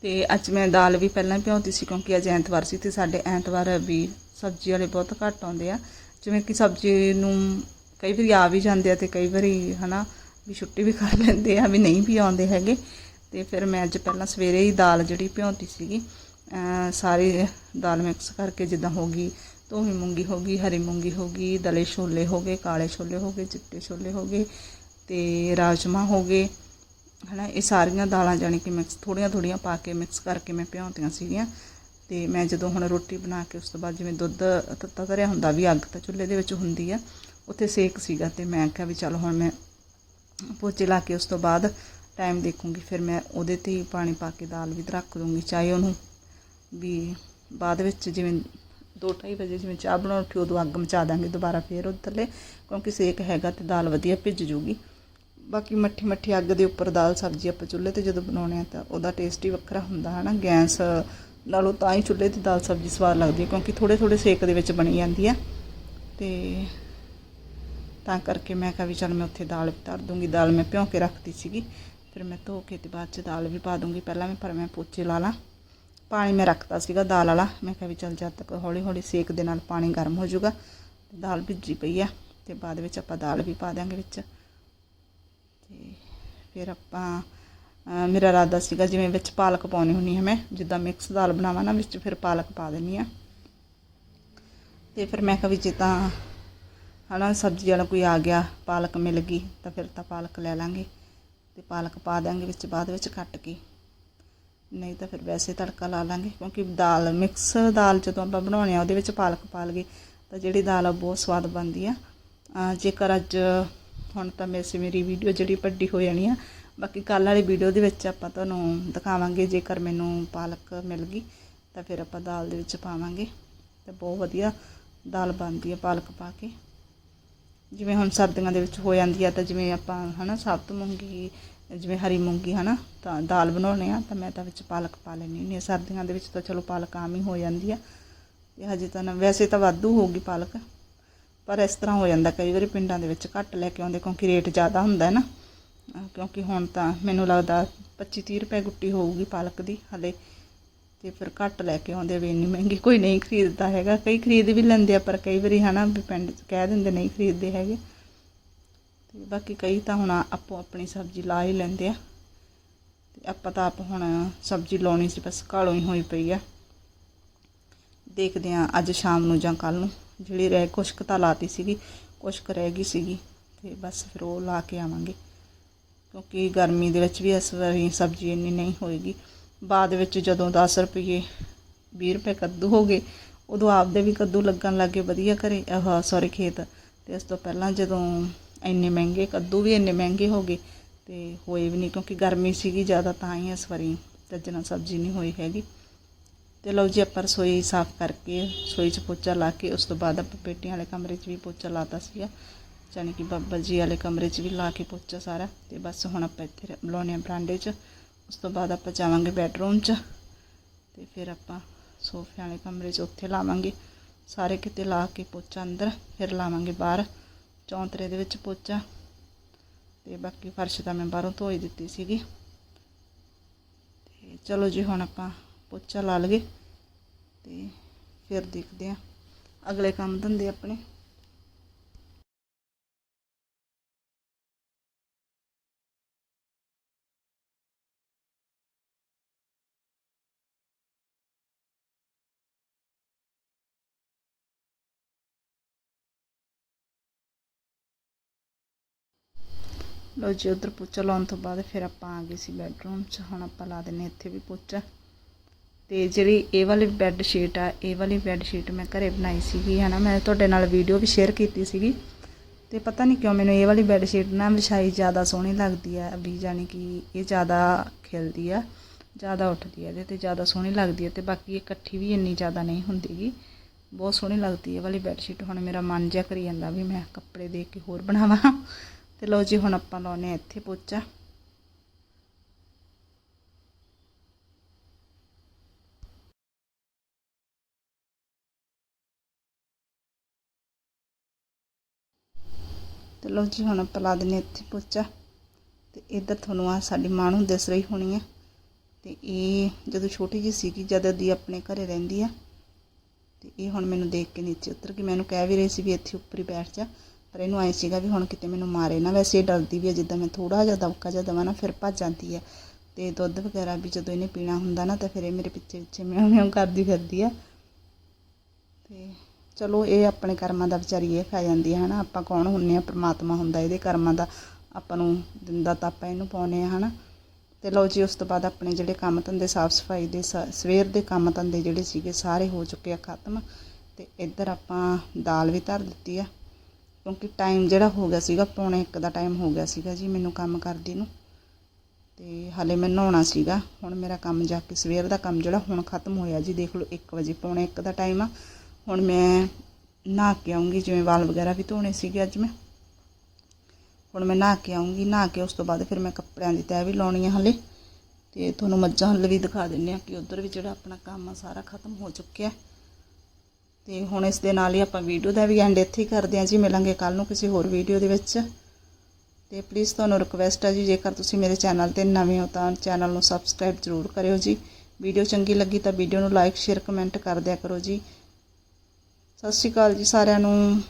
ਤੇ ਅੱਜ ਮੈਂ ਦਾਲ ਵੀ ਪਹਿਲਾਂ ਹੀ ਭਿਉਂਤੀ ਸੀ, ਕਿਉਂਕਿ ਅੱਜ ਐਤਵਾਰ ਸੀ ਤੇ ਸਾਡੇ ਐਤਵਾਰ ਵੀ ਸਬਜ਼ੀ ਵਾਲੇ ਬਹੁਤ ਘੱਟ ਆਉਂਦੇ ਆ। ਜਿਵੇਂ ਕਿ ਸਬਜ਼ੀ ਨੂੰ ਕਈ ਵਾਰੀ ਆ ਵੀ ਜਾਂਦੇ ਆ ਤੇ ਕਈ ਵਾਰੀ ਹਨਾ ਵੀ ਛੁੱਟੀ ਵੀ ਕਰ ਲੈਂਦੇ ਆ, ਵੀ ਨਹੀਂ ਵੀ ਆਉਂਦੇ ਹੈਗੇ। ਤੇ ਫਿਰ ਮੈਂ ਅੱਜ ਪਹਿਲਾਂ ਸਵੇਰੇ ਹੀ ਦਾਲ ਜਿਹੜੀ ਭਿਉਂਤੀ ਸੀਗੀ, ਅਹ ਸਾਰੀ ਦਾਲ ਮਿਕਸ ਕਰਕੇ ਜਿੱਦਾਂ ਹੋ ਗਈ, ਧੋਵੀ ਮੂੰਗੀ ਹੋ ਗਈ, ਹਰੀ ਮੂੰਗੀ ਹੋ ਗਈ, ਦਲੇ ਛੋਲੇ ਹੋ ਗਏ, ਕਾਲੇ ਛੋਲੇ ਹੋ ਗਏ, ਚਿੱਟੇ ਛੋਲੇ ਹੋ ਗਏ, ਤੇ ਰਾਜਮਾ ਹੋ ਗਏ। ਹਨਾ, ਇਹ ਸਾਰੀਆਂ ਦਾਲਾਂ ਜਾਣੀ ਕਿ ਮਿਕਸ ਥੋੜੀਆਂ ਥੋੜੀਆਂ ਪਾ ਕੇ ਮਿਕਸ ਕਰਕੇ ਮੈਂ ਭਿਉਂਤੀਆਂ ਸੀਗੀਆਂ। ਤੇ ਮੈਂ ਜਦੋਂ ਹੁਣ ਰੋਟੀ ਬਣਾ ਕੇ ਉਸ ਤੋਂ ਬਾਅਦ ਜਿਵੇਂ ਦੁੱਧ ਤੱਤਾ ਧਰਿਆ ਹੁੰਦਾ ਵੀ ਅੱਗ ਤਾਂ ਚੁੱਲ੍ਹੇ ਦੇ ਵਿੱਚ ਹੁੰਦੀ ਆ, ਉੱਥੇ ਸੇਕ ਸੀਗਾ ਤੇ ਮੈਂ ਕਿਹਾ ਵੀ ਚਲ ਹੁਣ ਮੈਂ ਪੋਚੇ ਲਾ ਕੇ ਉਸ ਤੋਂ ਬਾਅਦ ਟਾਈਮ ਦੇਖੂੰਗੀ। ਫਿਰ ਮੈਂ ਉਹਦੇ ਤੇ ਹੀ ਪਾਣੀ ਪਾ ਕੇ ਦਾਲ ਵੀ ਰੱਖ ਦੂੰਗੀ, ਚਾਹੇ ਉਹਨੂੰ ਵੀ ਬਾਅਦ ਵਿੱਚ ਜਿਵੇਂ 2:30 ਵਜੇ ਜਿਵੇਂ ਚਾਹ ਬਣਾਉਣ ਉੱਠੀ ਉਦੋਂ ਅੱਗ ਮਚਾ ਦਾਂਗੇ ਦੁਬਾਰਾ ਫੇਰ ਉਹ ਥੱਲੇ ਕਿਉਂਕਿ ਸੇਕ ਹੈਗਾ ਤੇ ਦਾਲ ਵਧੀਆ ਭਿੱਜ ਜੂਗੀ। ਬਾਕੀ ਮੱਠੀ ਮੱਠੀ ਅੱਗ ਦੇ ਉੱਪਰ ਦਾਲ, ਸਬਜ਼ੀ ਆਪਾਂ ਚੁੱਲ੍ਹੇ ਤੇ ਜਦੋਂ ਬਣਾਉਣੇ ਆ ਤਾਂ ਉਹਦਾ ਟੇਸਟ ਹੀ ਵੱਖਰਾ ਹੁੰਦਾ ਹੈ ਨਾ ਗੈਸ ਨਾਲੋਂ ਤਾਂ ਹੀ ਚੁੱਲ੍ਹੇ ਤੇ ਦਾਲ, ਸਬਜ਼ੀ ਸਵਾਦ ਲੱਗਦੀ ਹੈ, ਕਿਉਂਕਿ ਥੋੜੇ ਥੋੜੇ ਸੇਕ ਦੇ ਵਿੱਚ ਬਣੀ ਜਾਂਦੀ ਹੈ। ਤੇ ਤਾਂ ਕਰਕੇ ਮੈਂ ਕਿਹਾ ਵੀ ਚੱਲ ਮੈਂ ਉੱਥੇ ਦਾਲ ਵੀ ਧਰ ਦੂੰਗੀ, ਦਾਲ ਮੈਂ ਭਿਉਂ ਕੇ ਰੱਖਤੀ ਸੀਗੀ। ਫਿਰ ਮੈਂ ਧੋ ਕੇ ਤੇ ਬਾਅਦ ਚ ਦਾਲ ਵੀ ਪਾ ਦੂੰਗੀ। ਪਹਿਲਾਂ ਮੈਂ, ਪਰ ਮੈਂ ਪੋਚੇ ਲਾ ਲਾਂ। ਪਾਣੀ ਮੈਂ ਰੱਖਤਾ ਸੀਗਾ ਦਾਲ ਵਾਲਾ। ਮੈਂ ਕਿਹਾ ਵੀ ਚੱਲ ਜਦ ਤੱਕ ਹੌਲੀ ਹੌਲੀ ਸੇਕ ਦੇ ਨਾਲ ਪਾਣੀ ਗਰਮ ਹੋ ਜਾਊਗਾ, ਦਾਲ ਭਿੱਜੀ ਪਈ ਆ। ਤੇ ਬਾਅਦ ਵਿੱਚ ਆਪਾਂ ਦਾਲ ਵੀ ਪਾ ਦਿਆਂਗੇ ਵਿੱਚ। ਤੇ ਫਿਰ ਆਪਾਂ ਮੇਰਾ ਇਰਾਦਾ ਸੀਗਾ ਜਿਵੇਂ ਵਿੱਚ ਪਾਲਕ ਪਾਉਣੀ ਹੁੰਨੀ ਹੈ ਮੈਂ, ਜਿੱਦਾਂ ਮਿਕਸ ਦਾਲ ਬਣਾਵਾਂ ਨਾ ਵਿੱਚ, ਫਿਰ ਪਾਲਕ ਪਾ ਦਿੰਨੀ ਆ। ਤੇ ਫਿਰ ਮੈਂ ਕਿਹਾ ਵੀ ਜੇ ਤਾਂ ਹਨਾ, ਸਬਜ਼ੀ ਵਾਲਾ ਕੋਈ ਆ ਗਿਆ, ਪਾਲਕ ਮਿਲ ਗਈ, ਤਾਂ ਫਿਰ ਤਾਂ ਪਾਲਕ ਲੈ ਲਾਂਗੇ ਤੇ ਪਾਲਕ ਪਾ ਦਾਂਗੇ ਵਿੱਚ, ਬਾਅਦ ਵਿੱਚ ਕੱਟ ਕੇ। ਨਹੀਂ ਤਾਂ ਫਿਰ ਵੈਸੇ ਤੜਕਾ ਲਾ ਲਾਂਗੇ, ਕਿਉਂਕਿ ਦਾਲ, ਮਿਕਸ ਦਾਲ ਜਦੋਂ ਆਪਾਂ ਬਣਾਉਣੇ ਆ, ਉਹਦੇ ਵਿੱਚ ਪਾਲਕ ਪਾ ਲਈਏ, ਤਾਂ ਜਿਹੜੀ ਦਾਲ ਆ ਬਹੁਤ ਸਵਾਦ ਬਣਦੀ ਆ। ਜੇਕਰ ਅੱਜ, ਹੁਣ ਤਾਂ ਵੈਸੇ ਮੇਰੀ ਵੀਡੀਓ ਜਿਹੜੀ ਵੱਡੀ ਹੋ ਜਾਣੀ ਆ, ਬਾਕੀ ਕੱਲ ਵਾਲੀ ਵੀਡੀਓ ਦੇ ਵਿੱਚ ਆਪਾਂ ਤੁਹਾਨੂੰ ਦਿਖਾਵਾਂਗੇ, ਜੇਕਰ ਮੈਨੂੰ ਪਾਲਕ ਮਿਲ ਗਈ, ਤਾਂ ਫਿਰ ਆਪਾਂ ਦਾਲ ਦੇ ਵਿੱਚ ਪਾਵਾਂਗੇ। ਤੇ ਬਹੁਤ ਵਧੀਆ ਦਾਲ ਬਣਦੀ ਆ ਪਾਲਕ ਪਾ ਕੇ। ਜਿਵੇਂ ਹੁਣ ਸਰਦੀਆਂ ਦੇ ਵਿੱਚ ਹੋ ਜਾਂਦੀ ਆ ਤਾਂ ਜਿਵੇਂ ਆਪਾਂ ਹਨਾ ਸਾਬਤ ਮੂੰਗੀ ਜਿਵੇਂ ਹਰੀ ਮੂੰਗੀ ਹਨਾ, ਤਾਂ ਦਾਲ ਬਣਾਉਣੇ ਆ, ਤਾਂ ਮੈਂ ਤਾਂ ਵਿੱਚ ਪਾਲਕ ਪਾ ਲੈਣੀ ਹੁੰਦੀ ਆ। ਸਰਦੀਆਂ ਦੇ ਵਿੱਚ ਤਾਂ ਚਲੋ ਪਾਲਕ ਆਮ ਹੀ ਹੋ ਜਾਂਦੀ ਆ। ਤੇ ਹਜੇ ਤਾਂ ਨਾ, ਵੈਸੇ ਤਾਂ ਵਾਧੂ ਹੋਊਗੀ ਪਾਲਕ, ਪਰ ਇਸ ਤਰ੍ਹਾਂ ਹੋ ਜਾਂਦਾ ਕਈ ਵਾਰੀ ਪਿੰਡਾਂ ਦੇ ਵਿੱਚ ਘੱਟ ਲੈ ਕੇ ਆਉਂਦੇ ਕਿਉਂਕਿ ਰੇਟ ਜ਼ਿਆਦਾ ਹੁੰਦਾ ਹੈ ਨਾ। ਕਿਉਂਕਿ ਹੁਣ ਤਾਂ ਮੈਨੂੰ ਲੱਗਦਾ 25 30 ਰੁਪਏ ਗੁੱਟੀ ਹੋਊਗੀ ਪਾਲਕ ਦੀ ਹਲੇ। ਤੇ ਫਿਰ ਘੱਟ ਲੈ ਕੇ ਆਉਂਦੇ ਵੀ ਇੰਨੀ ਮਹਿੰਗੀ ਕੋਈ ਨਹੀਂ ਖਰੀਦਦਾ ਹੈਗਾ। ਕਈ ਖਰੀਦ ਵੀ ਲੈਂਦੇ ਆ, ਪਰ ਕਈ ਵਾਰੀ ਹਨਾ ਵੀ ਪਿੰਡ 'ਚ ਕਹਿ ਦਿੰਦੇ ਨਹੀਂ ਖਰੀਦਦੇ ਹੈਗੇ। ਤੇ ਬਾਕੀ ਕਈ ਤਾਂ ਹੁਣ ਆਪੋ ਆਪਣੀ ਸਬਜ਼ੀ ਲਾ ਹੀ ਲੈਂਦੇ ਆ। ਤੇ ਆਪਾਂ ਤਾਂ ਆਪ ਹੁਣ ਸਬਜ਼ੀ ਲਾਉਣੀ ਸੀ, ਬਸ ਘਾਲੋਂ ਹੀ ਹੋਈ ਪਈ ਆ। ਦੇਖਦੇ ਆ ਅੱਜ ਸ਼ਾਮ ਨੂੰ ਜਾਂ ਕੱਲ ਨੂੰ, ਜਿਹੜੀ ਰਹਿ ਕੁਛ ਕੁ ਤਾਂ ਲਾਤੀ ਸੀਗੀ ਕੁਛ ਕੁ ਰਹਿ ਗਈ ਸੀਗੀ, ਤੇ ਬਸ ਫਿਰ ਉਹ ਲਾ ਕੇ ਆਵਾਂਗੇ। ਕਿਉਂਕਿ ਗਰਮੀ ਦੇ ਵਿੱਚ ਵੀ ਇਸ ਵਾਰੀ ਸਬਜ਼ੀ ਇੰਨੀ ਨਹੀਂ ਹੋਏਗੀ। ਬਾਅਦ ਵਿੱਚ ਜਦੋਂ 10 ਰੁਪਏ 20 ਰੁਪਏ ਕੱਦੂ ਹੋ ਗਏ, ਉਦੋਂ ਆਪਦੇ ਵੀ ਕੱਦੂ ਲੱਗਣ ਲੱਗੇ ਵਧੀਆ ਘਰੇ। ਆਹ ਸੌਰੀ ਖੇਤ। ਤੇ ਇਸ ਤੋਂ ਪਹਿਲਾਂ ਜਦੋਂ ਇੰਨੇ ਮਹਿੰਗੇ ਕੱਦੂ ਵੀ ਇੰਨੇ ਮਹਿੰਗੇ ਹੋ ਗਏ, ਤੇ ਹੋਏ ਵੀ ਨਹੀਂ ਕਿਉਂਕਿ ਗਰਮੀ ਸੀਗੀ ਜ਼ਿਆਦਾ, ਤਾਂ ਹੀ ਇਸ ਵਾਰੀ ਚੱਜ ਸਬਜ਼ੀ ਨਹੀਂ ਹੋਈ ਹੈਗੀ। ਤੇ ਲਓ ਜੀ, ਆਪਾਂ ਰਸੋਈ ਸਾਫ਼ ਕਰਕੇ, ਰਸੋਈ 'ਚ ਪੋਚਾ ਲਾ ਕੇ, ਉਸ ਤੋਂ ਬਾਅਦ ਆਪਾਂ ਪੇਟੀਆਂ ਵਾਲੇ ਕਮਰੇ 'ਚ ਵੀ ਪੋਚਾ ਲਾਤਾ ਸੀਗਾ। ਜਾਣੀ ਕਿ ਬਾਬਾ ਜੀ ਵਾਲੇ ਕਮਰੇ 'ਚ ਵੀ ਲਾ ਕੇ ਪੋਚਾ ਸਾਰਾ। ਤੇ ਬਸ ਹੁਣ ਆਪਾਂ ਇੱਥੇ ਲਾਉਣੇ ਆ ਬਰਾਂਡੇ 'ਚ। ਉਸ ਤੋਂ ਬਾਅਦ ਆਪਾਂ ਜਾਵਾਂਗੇ ਬੈੱਡਰੂਮ 'ਚ ਤੇ ਫਿਰ ਆਪਾਂ ਸੋਫੇ ਵਾਲੇ ਕਮਰੇ 'ਚ ਉੱਥੇ ਲਾਵਾਂਗੇ। ਸਾਰੇ ਕਿਤੇ ਲਾ ਕੇ ਪੋਚਾ ਅੰਦਰ, ਫਿਰ ਲਾਵਾਂਗੇ ਬਾਹਰ। ਚੌਂਤਰੇ ਦੇ ਵਿੱਚ ਪੋਚਾ ਤੇ ਬਾਕੀ ਫਰਸ਼ ਤਾਂ ਮੈਂ ਬਾਹਰੋਂ ਧੋਈ ਦਿੱਤੀ ਸੀਗੀ। ਤੇ ਚਲੋ ਜੀ, ਹੁਣ ਆਪਾਂ ਪੋਚਾ ਲਾ ਲਈਏ ਤੇ ਫਿਰ ਦੇਖਦੇ ਆ ਅਗਲੇ ਕੰਮ ਧੰਦੇ ਆਪਣੇ। ਲਓ ਜੀ, ਉਧਰ ਪੋਚਾ ਲਾਉਣ ਤੋਂ ਬਾਅਦ ਫਿਰ ਆਪਾਂ ਆ ਗਏ ਸੀ ਬੈੱਡਰੂਮ 'ਚ। ਹੁਣ ਆਪਾਂ ਲਾ ਦਿੰਨੇ ਇੱਥੇ ਵੀ ਪੋਚਾ। ਤੇ ਜਿਹੜੀ ਇਹ ਵਾਲੀ ਬੈੱਡ ਸ਼ੀਟ ਆ, ਇਹ ਵਾਲੀ ਬੈੱਡ ਸ਼ੀਟ ਮੈਂ ਘਰੇ ਬਣਾਈ ਸੀਗੀ, ਹਨਾ? ਮੈਂ ਤੁਹਾਡੇ ਨਾਲ ਵੀਡੀਓ ਵੀ ਸ਼ੇਅਰ ਕੀਤੀ ਸੀਗੀ। ਤੇ ਪਤਾ ਨਹੀਂ ਕਿਉਂ ਮੈਨੂੰ ਇਹ ਵਾਲੀ ਬੈੱਡ ਸ਼ੀਟ ਨਾ ਵਿਛਾਈ ਜ਼ਿਆਦਾ ਸੋਹਣੀ ਲੱਗਦੀ ਆ। ਵੀ ਜਾਨੀ ਕਿ ਇਹ ਜ਼ਿਆਦਾ ਖਿਲਦੀ ਆ, ਜ਼ਿਆਦਾ ਉੱਠਦੀ ਆ ਇਹਦੇ ਤੇ, ਜ਼ਿਆਦਾ ਸੋਹਣੀ ਲੱਗਦੀ ਆ ਤੇ ਬਾਕੀ ਇਹ ਇਕੱਠੀ ਵੀ ਇੰਨੀ ਜ਼ਿਆਦਾ ਨਹੀਂ ਹੁੰਦੀਗੀ। ਬਹੁਤ ਸੋਹਣੀ ਲੱਗਦੀ ਹੈ ਇਹ ਵਾਲੀ ਬੈੱਡ ਸ਼ੀਟ ਹੁਣ ਮੇਰਾ ਮਨ ਜਿਹਾ ਕਰੀ ਜਾਂਦਾ ਵੀ ਮੈਂ ਕੱਪੜੇ ਦੇ ਕੇ ਹੋਰ ਬਣਾਵਾਂ। ਤੇ ਲਓ ਜੀ, ਹੁਣ ਆਪਾਂ ਲਾਉਨੇ ਆ ਇੱਥੇ ਪੋਚਾ। ਤੇ ਲਓ ਜੀ, ਹੁਣ ਆਪਾਂ ਲਾ ਦਿੰਨੇ ਇੱਥੇ ਪੋਚਾ। ਤੇ ਇੱਧਰ ਤੁਹਾਨੂੰ ਆ ਸਾਡੀ ਮਾਂ ਨੂੰ ਦਿਸ ਰਹੀ ਹੋਣੀ ਆ। ਤੇ ਇਹ ਜਦੋਂ ਛੋਟੀ ਜਿਹੀ ਸੀਗੀ, ਜਦ ਦੀ ਆਪਣੇ ਘਰੇ ਰਹਿੰਦੀ ਆ। ਤੇ ਇਹ ਹੁਣ ਮੈਨੂੰ ਦੇਖ ਕੇ ਨੀਚੇ ਉਤਰ ਕੇ ਮੈਨੂੰ ਕਹਿ ਵੀ ਰਹੀ ਸੀ ਵੀ ਇੱਥੇ ਉੱਪਰ ਹੀ ਬੈਠ ਜਾ। ਪਰ ਇਹਨੂੰ ਐ ਸੀਗਾ ਵੀ ਹੁਣ ਕਿਤੇ ਮੈਨੂੰ ਮਾਰੇ ਨਾ, ਵੈਸੇ ਇਹ ਡਰਦੀ ਵੀ ਆ, ਜਿੱਦਾਂ ਮੈਂ ਥੋੜਾ ਜਿਹਾ ਦਬਕਾ ਜਿਹਾ ਦੇਵਾਂ ਨਾ, ਫਿਰ ਭੱਜ ਜਾਂਦੀ ਹੈ ਤੇ ਦੁੱਧ ਵਗੈਰਾ ਵੀ ਜਦੋਂ ਇਹਨੇ ਪੀਣਾ ਹੁੰਦਾ ਨਾ, ਤਾਂ ਫਿਰ ਇਹ ਮੇਰੇ ਪਿੱਛੇ ਪਿੱਛੇ ਮਿਉਂ ਮਿਉਂ ਕਰਦੀ ਫਿਰਦੀ ਆ। ਤੇ ਚਲੋ ਇਹ ਆਪਣੇ ਕਰਮਾਂ ਦਾ ਵਿਚਾਰੀ ਇਹ ਖਾ ਜਾਂਦੀ ਹੈ ਹਨਾ? ਆਪਾਂ ਕੌਣ ਹੁੰਨੇ ਆ? ਪ੍ਰਮਾਤਮਾ ਹੁੰਦਾ ਇਹਦੇ ਕਰਮਾਂ ਦਾ। ਆਪਾਂ ਨੂੰ ਦਿੰਦਾ ਤਾਂ ਆਪਾਂ ਇਹਨੂੰ ਪਾਉਨੇ ਆ, ਹਨਾ? ਤੇ ਲਓ ਜੀ, ਉਸ ਤੋਂ ਬਾਅਦ ਆਪਣੇ ਜਿਹੜੇ ਕੰਮ ਧੰਦੇ ਸਾਫ਼ ਸਫ਼ਾਈ ਦੇ, ਸ- ਸਵੇਰ ਦੇ ਕੰਮ ਧੰਦੇ ਜਿਹੜੇ ਸੀਗੇ, ਸਾਰੇ ਹੋ ਚੁੱਕੇ ਆ ਖਤਮ। ਤੇ ਇੱਧਰ ਆਪਾਂ ਦਾਲ ਵੀ ਧਰ ਦਿੱਤੀ ਆ। ਕਿਉਂਕਿ ਟਾਈਮ ਜਿਹੜਾ ਹੋ ਗਿਆ ਸੀਗਾ, ਪੌਣੇ 1 ਦਾ ਟਾਈਮ ਹੋ ਗਿਆ ਸੀਗਾ ਜੀ ਮੈਨੂੰ ਕੰਮ ਕਰਦੀ ਨੂੰ। ਤੇ ਹਾਲੇ ਮੈਂ ਨਹਾਉਣਾ ਸੀਗਾ। ਹੁਣ ਮੇਰਾ ਕੰਮ ਜਾ ਕੇ ਸਵੇਰ ਦਾ ਕੰਮ ਜਿਹੜਾ ਹੁਣ ਖਤਮ ਹੋਇਆ ਜੀ, ਦੇਖ ਲਓ 1 ਵਜੇ, ਪੌਣੇ 1 ਦਾ ਟਾਈਮ ਆ। ਹੁਣ ਮੈਂ ਨਹਾ ਕੇ ਆਉਂਗੀ, ਜਿਵੇਂ ਵਾਲ ਵਗੈਰਾ ਵੀ ਧੋਣੇ ਸੀਗੇ ਅੱਜ ਮੈਂ। ਹੁਣ ਮੈਂ ਨਹਾ ਕੇ ਆਉਂਗੀ, ਨਹਾ ਕੇ ਉਸ ਤੋਂ ਬਾਅਦ ਫਿਰ ਮੈਂ ਕੱਪੜਿਆਂ ਦੀ ਤੈਅ ਵੀ ਲਾਉਣੀ ਆ ਹਲੇ। ਤੇ ਤੁਹਾਨੂੰ ਮੱਝਾਂ ਹਲੇ ਵੀ ਦਿਖਾ ਦਿੰਨੇ ਆ ਕਿ ਉਧਰ ਵੀ ਜਿਹੜਾ ਆਪਣਾ ਕੰਮ ਆ, ਸਾਰਾ ਖਤਮ ਹੋ ਚੁੱਕਿਆ। ਤੇ ਹੁਣ ਇਸ ਦੇ ਨਾਲ ਹੀ ਆਪਾਂ ਵੀਡੀਓ ਦਾ ਵੀ ਐਂਡ ਇੱਥੇ ਹੀ ਕਰਦੇ ਹਾਂ ਜੀ, ਮਿਲਾਂਗੇ ਕੱਲ ਨੂੰ ਕਿਸੇ ਹੋਰ ਵੀਡੀਓ ਦੇ ਵਿੱਚ। ਤੇ ਪਲੀਜ਼ ਤੁਹਾਨੂੰ ਰਿਕਵੈਸਟ ਹੈ ਜੀ, ਜੇਕਰ ਤੁਸੀਂ ਮੇਰੇ ਚੈਨਲ ਤੇ ਨਵੇਂ ਹੋ ਤਾਂ ਚੈਨਲ ਨੂੰ ਸਬਸਕ੍ਰਾਈਬ ਜ਼ਰੂਰ ਕਰਿਓ ਜੀ। ਵੀਡੀਓ ਚੰਗੀ ਲੱਗੀ ਤਾਂ ਵੀਡੀਓ ਨੂੰ ਲਾਈਕ ਸ਼ੇਅਰ ਕਮੈਂਟ ਕਰ ਦਿਆ ਕਰੋ ਜੀ। ਸਤਿ ਸ਼੍ਰੀ ਅਕਾਲ ਜੀ ਸਾਰਿਆਂ ਨੂੰ।